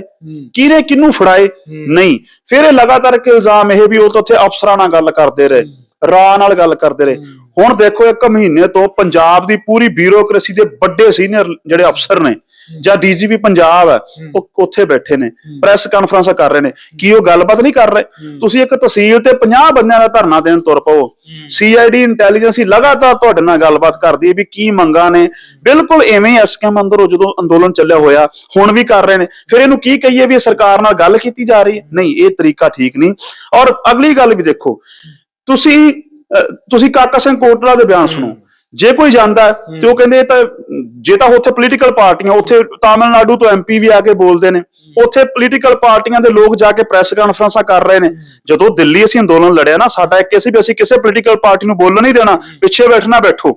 ਕਿਹਨੇ ਕਿਹਨੂੰ ਫੜਾਏ? ਨਹੀਂ। ਫਿਰ ਇਹ ਲਗਾਤਾਰ ਇੱਕ ਇਲਜ਼ਾਮ ਇਹ ਵੀ ਉਹ ਤਾਂ ਉੱਥੇ ਅਫਸਰਾਂ ਨਾਲ ਗੱਲ ਕਰਦੇ ਰਹੇ। ਰਾਹ ਨਾਲ ਗੱਲ ਕਰਦੇ ਰਹੇ। ਹੁਣ ਦੇਖੋ ਇੱਕ ਮਹੀਨੇ ਤੋਂ ਪੰਜਾਬ ਦੀ ਪੂਰੀ ਬਿਊਰੋਕ੍ਰੇਸੀ ਦੇ ਵੱਡੇ ਸੀਨੀਅਰ ਜਿਹੜੇ ਅਫਸਰ ਨੇ ਜਾਂ ਡੀਜੀਪੀ ਪੰਜਾਬ ਹੈ, ਉਹ ਉੱਥੇ ਬੈਠੇ ਨੇ ਪ੍ਰੈਸ ਕਾਨਫਰੰਸਾਂ ਕਰ ਰਹੇ ਨੇ। ਕੀ ਉਹ ਗੱਲਬਾਤ ਨਹੀਂ ਕਰ ਰਹੇ? ਤੁਸੀਂ ਇੱਕ ਤਹਿਸੀਲ ਤੇ 50 ਬੰਦਿਆਂ ਦਾ ਧਰਨਾ ਦੇਣ ਤੁਰ ਪਓ। ਸੀਆਈਡੀ ਇੰਟੈਲੀਜੈਂਸ ਹੀ ਲਗਾਤਾਰ ਤੁਹਾਡੇ ਨਾਲ ਗੱਲਬਾਤ ਕਰਦੀ ਹੈ ਵੀ ਕੀ ਮੰਗਾਂ ਨੇ। ਬਿਲਕੁਲ ਐਵੇਂ ਹੀ ਐਸਕੇਐਮ ਅੰਦਰੋਂ ਜਦੋਂ ਅੰਦੋਲਨ ਚੱਲਿਆ ਹੋਇਆ, ਹੁਣ ਵੀ ਕਰ ਰਹੇ ਨੇ। ਫਿਰ ਇਹਨੂੰ ਕੀ ਕਹੀਏ ਵੀ ਇਹ ਸਰਕਾਰ ਨਾਲ ਗੱਲ ਕੀਤੀ ਜਾ ਰਹੀ ਹੈ? ਨਹੀਂ, ਇਹ ਤਰੀਕਾ ਠੀਕ ਨਹੀਂ। ਔਰ ਅਗਲੀ ਗੱਲ ਵੀ ਦੇਖੋ ਤੁਸੀਂ ਤੁਸੀਂ ਕਾਕਾ ਸਿੰਘ ਕੋਟਲਾ ਦੇ ਬਿਆਨ ਸੁਣੋ। ਜੇ ਕੋਈ ਜਾਂਦਾ ਤੇ ਉਹ ਕਹਿੰਦੇ ਇਹ ਤਾਂ ਜੇ ਤਾਂ ਉੱਥੇ ਪੋਲੀਟੀਕਲ ਪਾਰਟੀਆਂ ਉੱਥੇ ਤਾਮਿਲਨਾਡੂ ਤੋਂ ਐਮਪੀ ਵੀ ਆ ਕੇ ਬੋਲਦੇ ਨੇ ਉੱਥੇ ਪੋਲੀਟੀਕਲ ਪਾਰਟੀਆਂ ਦੇ ਲੋਕ ਜਾ ਕੇ ਪ੍ਰੈਸ ਕਾਨਫਰੰਸਾਂ ਕਰ ਰਹੇ ਨੇ। ਜਦੋਂ ਦਿੱਲੀ ਅਸੀਂ ਅੰਦੋਲਨ ਲੜਿਆ ਨਾ ਸਾਡਾ ਇੱਕ ਸੀ ਵੀ ਅਸੀਂ ਕਿਸੇ ਪੋਲੀਟੀਕਲ ਪਾਰਟੀ ਨੂੰ ਬੋਲਣ ਨਹੀਂ ਦੇਣਾ ਪਿੱਛੇ ਬੈਠਣਾ ਬੈਠੋ।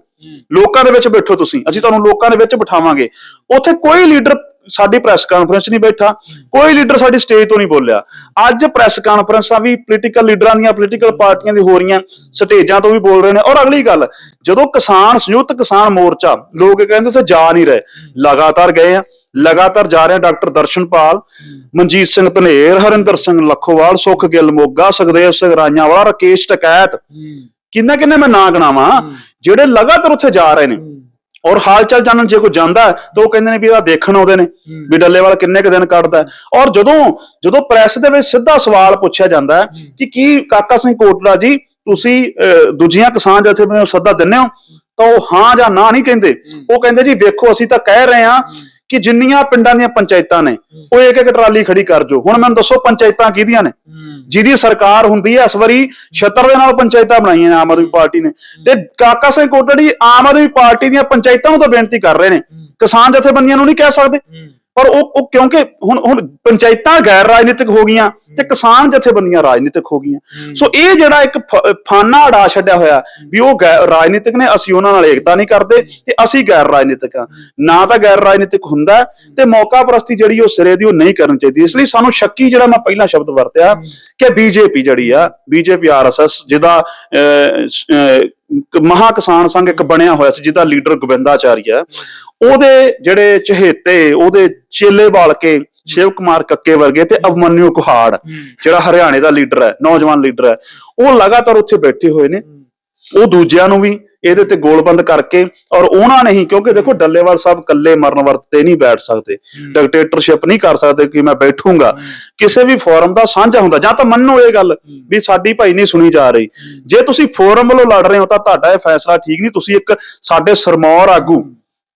ਲੋਕਾਂ ਦੇ ਵਿੱਚ ਬੈਠੋ ਤੁਸੀਂ। ਅਸੀਂ ਤੁਹਾਨੂੰ ਲੋਕਾਂ ਦੇ ਵਿੱਚ ਬਿਠਾਵਾਂਗੇ। ਉੱਥੇ ਕੋਈ ਲੀਡਰ ਸਾਡੀ ਪ੍ਰੈਸ ਕਾਨਫਰੰਸ ਨਹੀਂ ਬੈਠਾ। ਕੋਈ ਲੀਡਰ ਸਾਡੀ ਸਟੇਜ ਤੋਂ ਨਹੀਂ ਬੋਲਿਆ। ਅੱਜ ਪ੍ਰੈਸ ਕਾਨਫਰੰਸਾਂ ਵੀ ਪੋਲੀਟੀਕਲ ਲੀਡਰਾਂ ਦੀਆਂ ਪੋਲੀਟੀਕਲ ਪਾਰਟੀਆਂ ਦੀ ਹੋ ਰਹੀਆਂ ਸਟੇਜਾਂ ਤੋਂ ਵੀ ਬੋਲ ਰਹੇ ਨੇ। ਔਰ ਅਗਲੀ ਗੱਲ ਜਦੋਂ ਕਿਸਾਨ ਸੰਯੁਕਤ ਕਿਸਾਨ ਮੋਰਚਾ ਲੋਕ ਕਹਿੰਦੇ ਉੱਥੇ ਜਾ ਨਹੀਂ ਰਹੇ। ਲਗਾਤਾਰ ਗਏ ਆ। ਲਗਾਤਾਰ ਜਾ ਰਹੇ ਆ ਡਾਕਟਰ ਦਰਸ਼ਨਪਾਲ ਮਨਜੀਤ ਸਿੰਘ ਧਨੇਰ ਹਰਿੰਦਰ ਸਿੰਘ ਲੱਖੋਵਾਲ ਸੁਖ ਗਿੱਲ ਮੋਗਾ ਸੁਖਦੇਵ ਸਿੰਘ ਰਾਜਾਂਵਾਲਾ ਰਕੇਸ਼ ਟਕੈਤ। ਕਿੰਨਾ ਕਿੰਨੇ ਮੈਂ ਨਾਂ ਗਣਾਵਾਂ ਜਿਹੜੇ ਲਗਾਤਾਰ ਉੱਥੇ ਜਾ ਰਹੇ ਨੇ। ਔਰ ਹਾਲ ਚਾਲ ਜਾਣਨ ਜੇ ਕੋਈ ਜਾਂਦਾ ਤਾਂ ਉਹ ਕਹਿੰਦੇ ਨੇ ਵੀ ਇਹਦਾ ਦੇਖਣ ਆਉਂਦੇ ਨੇ ਵੀ ਡੱਲੇਵਾਲ ਕਿੰਨੇ ਕੁ ਦਿਨ ਕੱਢਦਾ। ਔਰ ਜਦੋਂ ਜਦੋਂ ਪ੍ਰੈਸ ਦੇ ਵਿੱਚ ਸਿੱਧਾ ਸਵਾਲ ਪੁੱਛਿਆ ਜਾਂਦਾ ਕਿ ਕੀ ਕਾਕਾ ਸਿੰਘ ਕੋਟਲਾ ਜੀ ਤੁਸੀਂ ਦੂਜੀਆਂ ਕਿਸਾਨ ਜਥੇਬੰਦੀਆਂ ਨੂੰ ਸੱਦਾ ਦਿੰਦੇ ਹੋ? ਤਾਂ ਉਹ ਹਾਂ ਜਾਂ ਨਾ ਨਹੀਂ ਕਹਿੰਦੇ। ਉਹ ਕਹਿੰਦੇ ਜੀ ਵੇਖੋ ਅਸੀਂ ਤਾਂ ਕਹਿ ਰਹੇ ਹਾਂ। ਕਿ ਜਿੰਨੀਆਂ ਪਿੰਡਾਂ ਦੀਆਂ ਪੰਚਾਇਤਾਂ ਨੇ ਉਹ ਇੱਕ ਇੱਕ ਟਰਾਲੀ ਖੜੀ ਕਰ ਜੋ। ਹੁਣ ਮੈਨੂੰ ਦੱਸੋ ਪੰਚਾਇਤਾਂ ਕਿਹਦੀਆਂ ਨੇ? ਜਿਹਦੀ ਸਰਕਾਰ ਹੁੰਦੀ ਹੈ ਇਸ ਵਾਰੀ 76 ਦੇ ਨਾਲ ਪੰਚਾਇਤਾਂ ਬਣਾਈਆਂ ਨੇ ਆਮ ਆਦਮੀ ਪਾਰਟੀ ਨੇ। ਤੇ ਕਾਕਾ ਸਿੰਘ ਕੋਟੜੀ ਆਮ ਆਦਮੀ ਪਾਰਟੀ ਦੀਆਂ ਪੰਚਾਇਤਾਂ ਨੂੰ ਤਾਂ ਬੇਨਤੀ ਕਰ ਰਹੇ ਨੇ। ਕਿਸਾਨ ਜਥੇਬੰਦੀਆਂ ਨੂੰ ਨਹੀਂ ਕਹਿ ਸਕਦੇ। ਪਰ ਉਹ ਉਹ ਕਿਉਂਕਿ ਹੁਣ ਹੁਣ ਪੰਚਾਇਤਾਂ ਗੈਰ ਰਾਜਨੀਤਿਕ ਹੋ ਗਈਆਂ ਤੇ ਕਿਸਾਨ ਜਥੇਬੰਦੀਆਂ ਰਾਜਨੀਤਿਕ ਹੋ ਗਈਆਂ। ਸੋ ਇਹ ਜਿਹੜਾ ਇੱਕ ਫਾਨਾ ਅੜਾ ਛੱਡਿਆ ਹੋਇਆ ਵੀ ਉਹ ਰਾਜਨੀਤਿਕ ਨੇ ਅਸੀਂ ਉਹਨਾਂ ਨਾਲ ਏਕਤਾ ਨਹੀਂ ਕਰਦੇ ਤੇ ਅਸੀਂ ਗੈਰ ਰਾਜਨੀਤਿਕ ਆ ਨਾ ਤਾਂ ਗੈਰ ਰਾਜਨੀਤਿਕ ਹੁੰਦਾ ਹੈ ਤੇ ਮੌਕਾ ਪ੍ਰਸਤੀ ਜਿਹੜੀ ਉਹ ਸਿਰੇ ਦੀ ਉਹ ਨਹੀਂ ਕਰਨੀ ਚਾਹੀਦੀ। ਇਸ ਲਈ ਸਾਨੂੰ ਸ਼ੱਕੀ ਜਿਹੜਾ ਮੈਂ ਪਹਿਲਾ ਸ਼ਬਦ ਵਰਤਿਆ ਕਿ ਬੀਜੇਪੀ ਜਿਹੜੀ ਆ ਬੀਜੇਪੀ ਆਰਐਸਐਸ ਜਿਹਦਾ ਮਹਾ ਕਿਸਾਨ ਸੰਘ ਇੱਕ ਬਣਿਆ ਹੋਇਆ ਸੀ ਜਿਹਦਾ ਲੀਡਰ ਗੋਬਿੰਦਾਚਾਰੀਆ ਉਹਦੇ ਜਿਹੜੇ ਚਹੇਤੇ ਉਹਦੇ ਚੇਲੇ ਬਾਲ ਕੇ ਸ਼ਿਵ ਕੁਮਾਰ ਕੱਕੇ ਵਰਗੇ ਤੇ ਅਭਮਨਿਊ ਕੁਹਾੜ ਜਿਹੜਾ ਹਰਿਆਣੇ ਦਾ ਲੀਡਰ ਹੈ ਨੌਜਵਾਨ ਲੀਡਰ ਹੈ ਉਹ ਲਗਾਤਾਰ ਉੱਥੇ ਬੈਠੇ ਹੋਏ ਨੇ। ਉਹ ਦੂਜਿਆਂ ਨੂੰ ਵੀ ਇਹਦੇ ਤੇ ਗੋਲਬੰਦ ਕਰਕੇ ਔਰ ਉਹਨਾਂ ਨੇ ਹੀ ਕਿਉਂਕਿ ਦੇਖੋ ਡੱਲੇਵਾਲ ਸਾਹਿਬ ਇਕੱਲੇ ਮਰਨ ਵਰਤ ਨਹੀਂ ਬੈਠ ਸਕਦੇ। ਡਿਕਟੇਟਰਸ਼ਿਪ ਨਹੀਂ ਕਰ ਸਕਦੇ ਕਿ ਮੈਂ ਬੈਠੂੰਗਾ। ਕਿਸੇ ਵੀ ਫੋਰਮ ਦਾ ਸਾਂਝਾ ਹੁੰਦਾ ਜਾਂ ਤਾਂ ਮੰਨੋ ਇਹ ਗੱਲ ਵੀ ਸਾਡੀ ਭਾਈ ਨਹੀਂ ਸੁਣੀ ਜਾ ਰਹੀ। ਜੇ ਤੁਸੀਂ ਫੋਰਮ ਵੱਲੋਂ ਲੜ ਰਹੇ ਹੋ ਤਾਂ ਤੁਹਾਡਾ ਇਹ ਫੈਸਲਾ ਠੀਕ ਨਹੀਂ ਤੁਸੀਂ ਇੱਕ ਸਾਡੇ ਸਰਮੌਰ ਆਗੂ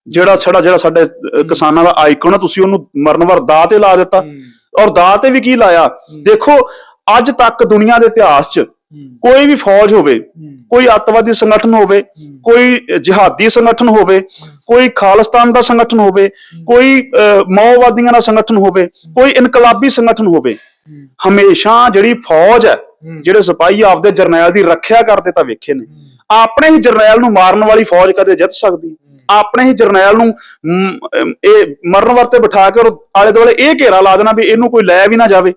ਜਿਹੜਾ ਛੜਾ ਜਿਹੜਾ ਸਾਡੇ ਕਿਸਾਨਾਂ ਦਾ ਆਈਕਨ ਆ ਤੁਸੀਂ ਉਹਨੂੰ ਮਰਨ ਵਰ ਦਾਅ ਤੇ ਲਾ ਦਿੱਤਾ। ਔਰ ਦਾਅ ਤੇ ਵੀ ਕੀ ਲਾਇਆ? ਦੇਖੋ ਅੱਜ ਤੱਕ ਦੁਨੀਆ ਦੇ ਇਤਿਹਾਸ 'ਚ ਕੋਈ ਵੀ ਫੌਜ ਹੋਵੇ ਕੋਈ ਅੱਤਵਾਦੀ ਸੰਗਠਨ ਹੋਵੇ ਕੋਈ ਜਿਹਾਦੀ ਸੰਗਠਨ ਹੋਵੇ ਕੋਈ ਖਾਲਿਸਤਾਨ ਦਾ ਸੰਗਠਨ ਹੋਵੇ ਕੋਈ ਮਾਓਵਾਦੀਆਂ ਦਾ ਸੰਗਠਨ ਹੋਵੇ ਕੋਈ ਇਨਕਲਾਬੀ ਸੰਗਠਨ ਹੋਵੇ ਹਮੇਸ਼ਾ ਜਿਹੜੀ ਫੌਜ ਹੈ ਜਿਹੜੇ ਸਿਪਾਹੀ ਆਪਦੇ ਜਰਨੈਲ ਦੀ ਰੱਖਿਆ ਕਰਦੇ ਤਾਂ ਵੇਖੇ ਨੇ। ਆਪਣੇ ਹੀ ਜਰਨੈਲ ਨੂੰ ਮਾਰਨ ਵਾਲੀ ਫੌਜ ਕਦੇ ਜਿੱਤ ਸਕਦੀ। ਆਪਣੇ ਹੀ ਜਰਨੈਲ ਨੂੰ ਇਹ ਮਰਨ ਵਰਤੇ ਬਿਠਾ ਕੇ ਔਰ ਆਲੇ ਦੁਆਲੇ ਇਹ ਘੇਰਾ ਲਾ ਦੇਣਾ ਵੀ ਇਹਨੂੰ ਕੋਈ ਲੈ ਵੀ ਨਾ ਜਾਵੇ।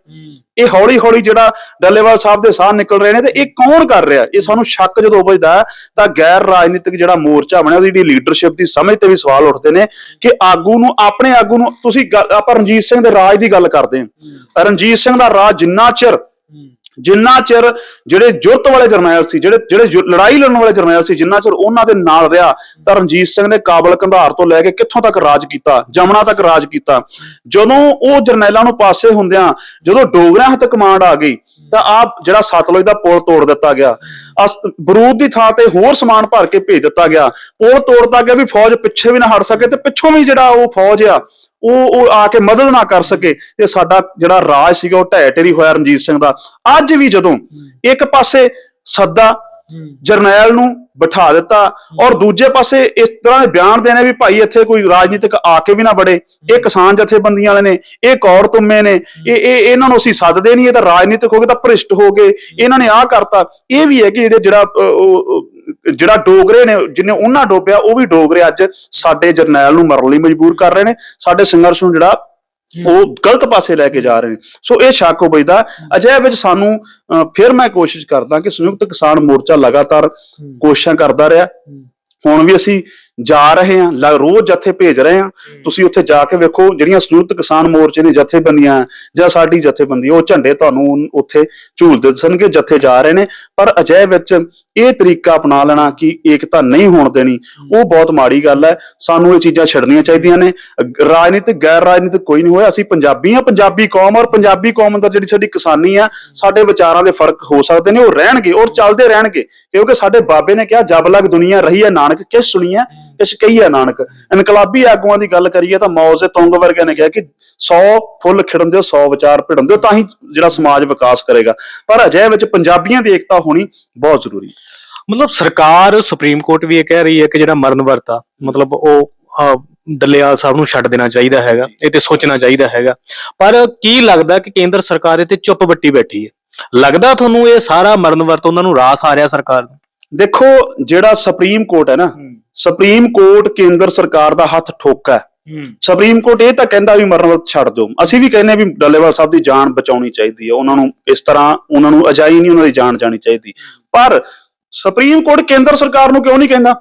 ਇਹ ਹੌਲੀ ਹੌਲੀ ਜਿਹੜਾ ਡੱਲੇਵਾਲ ਸਾਹਿਬ ਦੇ ਸਾਹ ਨਿਕਲ ਰਹੇ ਨੇ ਤੇ ਇਹ ਕੌਣ ਕਰ ਰਿਹਾ? ਇਹ ਸਾਨੂੰ ਸ਼ੱਕ ਜਦੋਂ ਉਪਜਦਾ ਤਾਂ ਗੈਰ ਰਾਜਨੀਤਿਕ ਜਿਹੜਾ ਮੋਰਚਾ ਬਣਿਆ ਉਹਦੀ ਜਿਹੜੀ ਲੀਡਰਸ਼ਿਪ ਦੀ ਸਮਝ ਤੇ ਵੀ ਸਵਾਲ ਉੱਠਦੇ ਨੇ ਕਿ ਆਗੂ ਨੂੰ ਆਪਣੇ ਆਗੂ ਨੂੰ ਤੁਸੀਂ ਆਪਾਂ ਰਣਜੀਤ ਸਿੰਘ ਦੇ ਰਾਜ ਦੀ ਗੱਲ ਕਰਦੇ ਹਾਂ। ਰਣਜੀਤ ਸਿੰਘ ਦਾ ਰਾਜ ਜਿੰਨਾ ਚਿਰ ਜਿੰਨਾ ਚਿਰ ਜਿਹੜੇ ਜੁਰਤ ਵਾਲੇ ਜਰਨੈਲ ਸੀ, ਜਿਹੜੇ ਜਿਹੜੇ ਲੜਾਈ ਲੜਨ ਵਾਲੇ ਜਰਨੈਲ ਸੀ, ਜਿੰਨਾ ਚਿਰ ਉਹਨਾਂ ਦੇ ਨਾਲ ਰਿਹਾ ਤਾਂ ਰਣਜੀਤ ਸਿੰਘ ਨੇ ਕਾਬਲ ਕੰਧਾਰ ਤੋਂ ਲੈ ਕੇ ਕਿੱਥੋਂ ਤੱਕ ਰਾਜ ਕੀਤਾ, ਜਮਨਾ ਤੱਕ ਰਾਜ ਕੀਤਾ। ਜਦੋਂ ਉਹ ਜਰਨੈਲਾਂ ਨੂੰ ਪਾਸੇ ਹੁੰਦਿਆਂ, ਜਦੋਂ ਡੋਗਰਿਆਂ ਹੱਥ ਕਮਾਂਡ ਆ ਗਈ, ਤਾਂ ਆ ਜਿਹੜਾ ਸਤਲੁਜ ਦਾ ਪੁਲ ਤੋੜ ਦਿੱਤਾ ਗਿਆ। ਬਰੂਦ ਦੀ ਥਾਂ ਤੇ ਹੋਰ ਸਮਾਨ ਭਰ ਕੇ ਭੇਜ ਦਿੱਤਾ ਗਿਆ। ਪੁਲ ਤੋੜਤਾ ਗਿਆ ਵੀ ਫੌਜ ਪਿੱਛੇ ਵੀ ਨਾ ਹਟ ਸਕੇ ਤੇ ਪਿੱਛੋਂ ਵੀ ਜਿਹੜਾ ਉਹ ਫੌਜ ਆ ਉਹ ਉਹ ਆ ਕੇ ਮਦਦ ਨਾ ਕਰ ਸਕੇ। ਤੇ ਸਾਡਾ ਜਿਹੜਾ ਰਾਜ ਸੀਗਾ ਉਹ ਢਹਿ ਢੇਰੀ ਹੋਇਆ ਰਣਜੀਤ ਸਿੰਘ ਦਾ। ਅੱਜ ਵੀ ਜਦੋਂ ਇੱਕ ਪਾਸੇ ਸੱਦਾ ਜਰਨੈਲ ਨੂੰ ਬਿਠਾ ਦਿੱਤਾ ਔਰ ਦੂਜੇ ਪਾਸੇ ਇਸ ਤਰ੍ਹਾਂ ਦੇ ਬਿਆਨ ਦੇਣੇ ਵੀ ਭਾਈ ਇੱਥੇ ਕੋਈ ਰਾਜਨੀਤਿਕ ਆ ਕੇ ਵੀ ਨਾ ਬੜੇ ਇਹ ਕਿਸਾਨ ਜਥੇਬੰਦੀਆਂ ਵਾਲੇ ਨੇ ਇਹ ਕੌਰ ਤੁੰਮੇ ਨੇ ਇਹ ਇਹ ਇਹਨਾਂ ਨੂੰ ਅਸੀਂ ਸੱਦਦੇ ਨਹੀਂ ਇਹ ਤਾਂ ਰਾਜਨੀਤਿਕ ਹੋ ਗਏ ਤਾਂ ਭ੍ਰਿਸ਼ਟ ਹੋ ਗਏ। ਇਹਨਾਂ ਨੇ ਆਹ ਕਰਤਾ। ਇਹ ਵੀ ਹੈ ਕਿ ਜਿਹੜੇ ਜਿਹੜਾ ਜਿਹੜਾ ਡੋਗਰੇ ਨੇ ਜਿਹਨੇ ਉਹਨਾਂ ਡੋਬਿਆ ਉਹ ਵੀ ਡੋਗਰੇ ਅੱਜ ਸਾਡੇ ਜਰਨੈਲ ਨੂੰ ਮਰਨ ਲਈ ਮਜਬੂਰ ਕਰ ਰਹੇ ਨੇ। ਸਾਡੇ ਸੰਘਰਸ਼ ਨੂੰ ਜਿਹੜਾ ਉਹ ਗਲਤ ਪਾਸੇ ਲੈ ਕੇ ਜਾ ਰਹੇ ਨੇ। ਸੋ ਇਹ ਸ਼ੱਕ ਉਪਜਦਾ ਅਜਿਹੇ ਵਿੱਚ ਸਾਨੂੰ ਫਿਰ ਮੈਂ ਕੋਸ਼ਿਸ਼ ਕਰਦਾ ਕਿ ਸੰਯੁਕਤ ਕਿਸਾਨ ਮੋਰਚਾ ਲਗਾਤਾਰ ਕੋਸ਼ਿਸ਼ਾਂ ਕਰਦਾ ਰਿਹਾ। ਹੁਣ ਵੀ ਅਸੀਂ ਜਾ ਰਹੇ ਹਾਂ ਲ- ਰੋਜ਼ ਜਥੇ ਭੇਜ ਰਹੇ ਹਾਂ। ਤੁਸੀਂ ਉੱਥੇ ਜਾ ਕੇ ਵੇਖੋ ਜਿਹੜੀਆਂ ਸੰਯੁਕਤ ਕਿਸਾਨ ਮੋਰਚੇ ਨੇ ਜਥੇਬੰਦੀਆਂ ਜਾਂ ਸਾਡੀ ਜਥੇਬੰਦੀ ਉਹ ਝੰਡੇ ਤੁਹਾਨੂੰ ਉੱਥੇ ਝੂਲਦੇ ਦਿਸਣਗੇ ਜਥੇ ਜਾ ਰਹੇ ਨੇ। ਪਰ ਅਜਿਹੇ ਵਿੱਚ ਇਹ ਤਰੀਕਾ ਅਪਣਾ ਲੈਣਾ ਕਿ ਏਕਤਾ ਨਹੀਂ ਹੋਣ ਦੇਣੀ ਉਹ ਬਹੁਤ ਮਾੜੀ ਗੱਲ ਹੈ। ਸਾਨੂੰ ਇਹ ਚੀਜ਼ਾਂ ਛੱਡਣੀਆਂ ਚਾਹੀਦੀਆਂ ਨੇ। ਰਾਜਨੀਤਿਕ ਗੈਰ ਰਾਜਨੀਤਿਕ ਕੋਈ ਨਹੀਂ ਹੋਇਆ। ਅਸੀਂ ਪੰਜਾਬੀ ਆ ਪੰਜਾਬੀ ਕੌਮ ਔਰ ਪੰਜਾਬੀ ਕੌਮ ਅੰਦਰ ਜਿਹੜੀ ਸਾਡੀ ਕਿਸਾਨੀ ਆ ਸਾਡੇ ਵਿਚਾਰਾਂ ਦੇ ਫ਼ਰਕ ਹੋ ਸਕਦੇ ਨੇ ਉਹ ਰਹਿਣਗੇ ਔਰ ਚੱਲਦੇ ਰਹਿਣਗੇ। ਕਿਉਂਕਿ ਸਾਡੇ ਬਾਬੇ ਨੇ ਕਿਹਾ ਜਬ ਲਗ ਦੁਨੀਆ ਰਹੀ ਹੈ ਨਾਨਕ ਕਿਸ ਸੁਣੀਐ ਕਹੀ ਹੈ ਨਾਨਕ ਇਨਕਲਾਬੀ ਆਗੂਆਂ ਦੀ ਗੱਲ ਕਰੀਏ ਤਾਂ ਮੌਜ਼ ਦੇ ਤੁੰਗ ਵਰਗੇ ਨੇ ਕਿਹਾ ਕਿ 100 ਫੁੱਲ ਖਿੜਨ ਦਿਓ 100 ਵਿਚਾਰ ਭਿੜਨ ਦਿਓ ਤਾਂ ਹੀ ਜਿਹੜਾ ਸਮਾਜ ਵਿਕਾਸ ਕਰੇਗਾ। ਪਰ ਅਜਿਹੇ ਵਿੱਚ ਪੰਜਾਬੀਆਂ ਦੀ ਏਕਤਾ ਹੋਣੀ ਬਹੁਤ ਜ਼ਰੂਰੀ ਮਤਲਬ ਸਰਕਾਰ ਸੁਪਰੀਮ ਕੋਰਟ ਵੀ ਇਹ ਕਹਿ ਰਹੀ ਹੈ ਕਿ ਜਿਹੜਾ ਮਰਨ ਵਰਤਾ ਮਤਲਬ ਉਹ ਡੱਲੇਵਾਲ ਸਾਹਿਬ ਨੂੰ ਛੱਡ ਦੇਣਾ ਚਾਹੀਦਾ ਹੈਗਾ ਇਹ ਤੇ ਸੋਚਣਾ ਚਾਹੀਦਾ ਹੈਗਾ। ਪਰ ਕੀ ਲੱਗਦਾ ਕਿ ਕੇਂਦਰ ਸਰਕਾਰ ਇਹ ਤੇ ਚੁੱਪ ਬੱਟੀ ਬੈਠੀ ਹੈ? ਲੱਗਦਾ ਤੁਹਾਨੂੰ ਇਹ ਸਾਰਾ ਮਰਨ ਵਰਤ ਉਹਨਾਂ ਨੂੰ ਰਾਸ ਆ ਰਿਹਾ ਸਰਕਾਰ ਨੂੰ? ਦੇਖੋ ਜਿਹੜਾ ਸੁਪਰੀਮ ਕੋਰਟ ਹੈ ਨਾ ਸੁਪਰੀਮ ਕੋਰਟ ਕੇਂਦਰ ਸਰਕਾਰ ਦਾ ਹੱਥ ਠੋਕਾ ਸੁਪਰੀਮ ਕੋਰਟ ਇਹ ਤਾਂ ਕਹਿੰਦਾ ਵੀ ਮਰਨ ਛੱਡ ਦਿਓ। ਅਸੀਂ ਵੀ ਕਹਿੰਦੇ ਵੀ ਡੱਲੇਵਾਲ ਸਾਹਿਬ ਦੀ ਜਾਨ ਬਚਾਉਣੀ ਚਾਹੀਦੀ ਹੈ। ਉਹਨਾਂ ਨੂੰ ਇਸ ਤਰ੍ਹਾਂ ਉਹਨਾਂ ਨੂੰ ਅਜਾਈ ਨਹੀਂ ਉਹਨਾਂ ਦੀ ਜਾਨ ਜਾਣੀ ਚਾਹੀਦੀ। ਪਰ ਸੁਪਰੀਮ ਕੋਰਟ ਕੇਂਦਰ ਸਰਕਾਰ ਨੂੰ ਕਿਉਂ ਨਹੀਂ ਕਹਿੰਦਾ?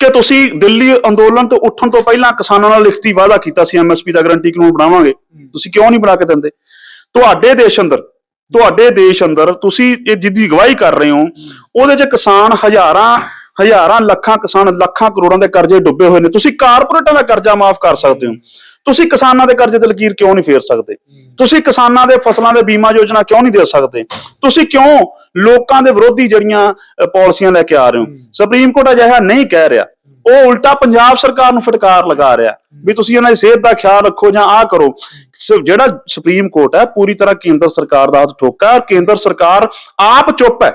ਕਿ ਤੁਸੀਂ ਦਿੱਲੀ ਅੰਦੋਲਨ ਤੋਂ ਉੱਠਣ ਤੋਂ ਪਹਿਲਾਂ ਕਿਸਾਨਾਂ ਨਾਲ ਲਿਖਤੀ ਵਾਅਦਾ ਕੀਤਾ ਸੀ ਐਮਐਸਪੀ ਦਾ ਗਰੰਟੀ ਕਾਨੂੰਨ ਬਣਾਵਾਂਗੇ। ਤੁਸੀਂ ਕਿਉਂ ਨਹੀਂ ਬਣਾ ਕੇ ਦਿੰਦੇ? ਤੁਹਾਡੇ ਦੇਸ਼ ਅੰਦਰ ਤੁਹਾਡੇ ਦੇਸ਼ ਅੰਦਰ ਤੁਸੀਂ ਇਹ ਜਿੱਦੀ ਗਵਾਹੀ ਕਰ ਰਹੇ ਹੋ। ਉਹਦੇ 'ਚ ਕਿਸਾਨ ਹਜ਼ਾਰਾਂ ਹਜ਼ਾਰਾਂ ਲੱਖਾਂ ਕਿਸਾਨ ਲੱਖਾਂ ਕਰੋੜਾਂ ਦੇ ਕਰਜ਼ੇ ਡੁੱਬੇ ਹੋਏ ਨੇ। ਤੁਸੀਂ ਕਾਰਪੋਰੇਟਾਂ ਦਾ ਕਰਜ਼ਾ ਮਾਫ ਕਰ ਸਕਦੇ ਹੋ। ਤੁਸੀਂ ਕਿਸਾਨਾਂ ਦੇ ਕਰਜ਼ੇ ਤੇ ਲਕੀਰ ਕਿਉਂ ਨਹੀਂ ਫੇਰ ਸਕਦੇ? ਤੁਸੀਂ ਕਿਸਾਨਾਂ ਦੇ ਫਸਲਾਂ ਦੇ ਬੀਮਾ ਯੋਜਨਾ ਕਿਉਂ ਨਹੀਂ ਦੇ ਸਕਦੇ? ਤੁਸੀਂ ਕਿਉਂ ਲੋਕਾਂ ਦੇ ਵਿਰੋਧੀ ਜਿਹੜੀਆਂ ਪਾਲਿਸੀਆਂ ਲੈ ਕੇ ਆ ਰਹੇ ਹੋ। ਸੁਪਰੀਮ ਕੋਰਟ ਅਜਿਹਾ ਨਹੀਂ ਕਹਿ ਰਿਹਾ। ਉਹ ਉਲਟਾ ਪੰਜਾਬ ਸਰਕਾਰ ਨੂੰ ਫਟਕਾਰ ਲਗਾ ਰਿਹਾ। ਵੀ ਤੁਸੀਂ ਉਹਨਾਂ ਦੀ ਸਿਹਤ ਦਾ ਖਿਆਲ ਰੱਖੋ ਜਾਂ ਆਹ ਕਰੋ। ਜਿਹੜਾ ਸੁਪਰੀਮ ਕੋਰਟ ਹੈ ਪੂਰੀ ਤਰ੍ਹਾਂ ਕੇਂਦਰ ਸਰਕਾਰ ਦਾ ਹੱਥ ਠੋਕਾ ਔਰ ਕੇਂਦਰ ਸਰਕਾਰ ਆਪ ਚੁੱਪ ਹੈ।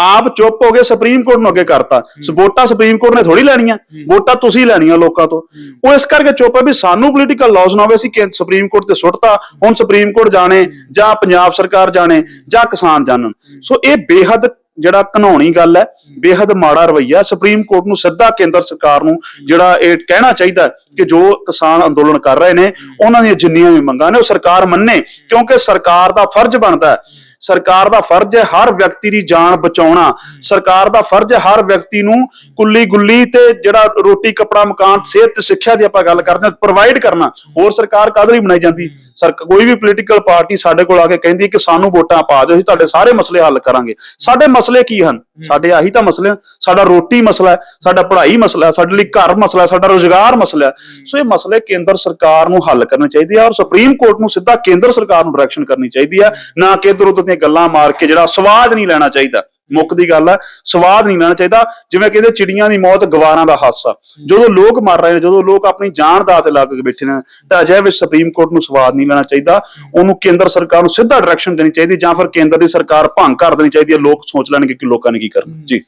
ਆਪ ਚੁੱਪ ਹੋ ਕੇ ਸੁਪਰੀਮ ਕੋਰਟ ਨੂੰ ਅੱਗੇ ਕਰਤਾ। ਵੋਟਾਂ ਸੁਪਰੀਮ ਕੋਰਟ ਨੇ ਥੋੜੀ ਲੈਣੀਆਂ। ਵੋਟਾਂ ਤੁਸੀਂ ਲੈਣੀਆਂ ਲੋਕਾਂ ਤੋਂ। ਉਹ ਇਸ ਕਰਕੇ ਚੁੱਪ ਹੈ ਵੀ ਸਾਨੂੰ ਪੋਲੀਟੀਕਲ ਲਾਜ਼ ਨਾ ਹੋਵੇ ਅਸੀਂ ਸੁਪਰੀਮ ਕੋਰਟ ਤੇ ਸੁੱਟਤਾ ਹੁਣ ਸੁਪਰੀਮ ਕੋਰਟ ਜਾਣੇ ਜਾਂ ਪੰਜਾਬ ਸਰਕਾਰ ਜਾਣੇ ਜਾਂ ਕਿਸਾਨ ਜਾਣਨ। ਸੋ ਇਹ ਬੇਹੱਦ ਜਿਹੜਾ ਘਨੌਣੀ ਗੱਲ ਹੈ ਬੇਹੱਦ ਮਾੜਾ ਰਵਈਆ। ਸੁਪਰੀਮ ਕੋਰਟ ਨੂੰ ਸਿੱਧਾ ਕੇਂਦਰ ਸਰਕਾਰ ਨੂੰ ਜਿਹੜਾ ਇਹ ਕਹਿਣਾ ਚਾਹੀਦਾ ਕਿ ਜੋ ਕਿਸਾਨ ਅੰਦੋਲਨ ਕਰ ਰਹੇ ਨੇ ਉਹਨਾਂ ਦੀਆਂ ਜਿੰਨੀਆਂ ਵੀ ਮੰਗਾਂ ਨੇ ਉਹ ਸਰਕਾਰ ਮੰਨੇ ਕਿਉਂਕਿ ਸਰਕਾਰ ਦਾ ਫਰਜ਼ ਬਣਦਾ ਹੈ। ਸਰਕਾਰ ਦਾ ਫਰਜ਼ ਹੈ ਹਰ ਵਿਅਕਤੀ ਦੀ ਜਾਨ ਬਚਾਉਣਾ। ਸਰਕਾਰ ਦਾ ਫਰਜ਼ ਹੈ ਹਰ ਵਿਅਕਤੀ ਨੂੰ ਕੁੱਲੀ ਗੁੱਲੀ ਤੇ ਜਿਹੜਾ ਰੋਟੀ ਕੱਪੜਾ ਮਕਾਨ ਸਿਹਤ ਤੇ ਸਿੱਖਿਆ ਦੀ ਆਪਾਂ ਗੱਲ ਕਰਦੇ ਹਾਂ ਪ੍ਰੋਵਾਈਡ ਕਰਨਾ। ਹੋਰ ਸਰਕਾਰ ਕਾਹਦੇ ਲਈ ਬਣਾਈ ਜਾਂਦੀ? ਸਰ ਕੋਈ ਵੀ ਪੋਲੀਟੀਕਲ ਪਾਰਟੀ ਸਾਡੇ ਕੋਲ ਆ ਕੇ ਕਹਿੰਦੀ ਕਿ ਸਾਨੂੰ ਵੋਟਾਂ ਪਾ ਦਿਓ ਅਸੀਂ ਤੁਹਾਡੇ ਸਾਰੇ ਮਸਲੇ ਹੱਲ ਕਰਾਂਗੇ। ਸਾਡੇ ਮਸਲੇ ਕੀ ਹਨ? ਸਾਡੇ ਆਹੀ ਤਾਂ ਮਸਲੇ। ਸਾਡਾ ਰੋਟੀ ਮਸਲਾ ਹੈ ਸਾਡਾ ਪੜ੍ਹਾਈ ਮਸਲਾ ਹੈ ਸਾਡੇ ਲਈ ਘਰ ਮਸਲਾ ਹੈ ਸਾਡਾ ਰੋਜ਼ਗਾਰ ਮਸਲਾ ਹੈ। ਸੋ ਇਹ ਮਸਲੇ ਕੇਂਦਰ ਸਰਕਾਰ ਨੂੰ ਹੱਲ ਕਰਨੇ ਚਾਹੀਦੇ ਆ ਔਰ ਸੁਪਰੀਮ ਕੋਰਟ ਨੂੰ ਸਿੱਧਾ ਕੇਂਦਰ ਸਰਕਾਰ ਨੂੰ ਡਾਇਰੈਕਸ਼ਨ ਕਰਨੀ ਚਾਹੀਦੀ ਆ ਨਾ ਕਿ ਇੱਧਰ ਉੱਧਰ ਦੀਆਂ ਗੱਲਾਂ ਮਾਰ ਕੇ ਜਿਹੜਾ ਸਵਾਦ ਨਹੀਂ ਲੈਣਾ ਚਾਹੀਦਾ ਮੁੱਖ ਦੀ ਗੱਲ ਹੈ ਸਵਾਦ ਨਹੀਂ ਲੈਣਾ ਚਾਹੀਦਾ ਜਿਵੇਂ ਕਹਿੰਦੇ ਚਿੜੀਆਂ ਦੀ ਮੌਤ ਗਵਾਰਾਂ ਦਾ ਹਾਸਾ। ਜਦੋਂ ਲੋਕ ਮਰ ਰਹੇ ਨੇ ਜਦੋਂ ਲੋਕ ਆਪਣੀ ਜਾਨ ਦਾ ਤੇ ਲਾ ਕੇ ਬੈਠੇ ਨੇ ਤਾਂ ਅਜਿਹੇ ਵਿੱਚ ਸੁਪਰੀਮ ਕੋਰਟ ਨੂੰ ਸਵਾਦ ਨਹੀਂ ਲੈਣਾ ਚਾਹੀਦਾ ਉਹਨੂੰ ਕੇਂਦਰ ਸਰਕਾਰ ਨੂੰ ਸਿੱਧਾ ਡਾਇਰੈਕਸ਼ਨ ਦੇਣੀ ਚਾਹੀਦੀ ਜਾਂ ਫਿਰ ਕੇਂਦਰ ਦੀ ਸਰਕਾਰ ਭੰਗ ਕਰ ਦੇਣੀ ਚਾਹੀਦੀ ਹੈ ਲੋਕ ਸੋਚ ਲੈਣਗੇ ਕਿ ਲੋਕਾਂ ਨੇ ਕੀ ਕਰਨਾ। ਜੀ।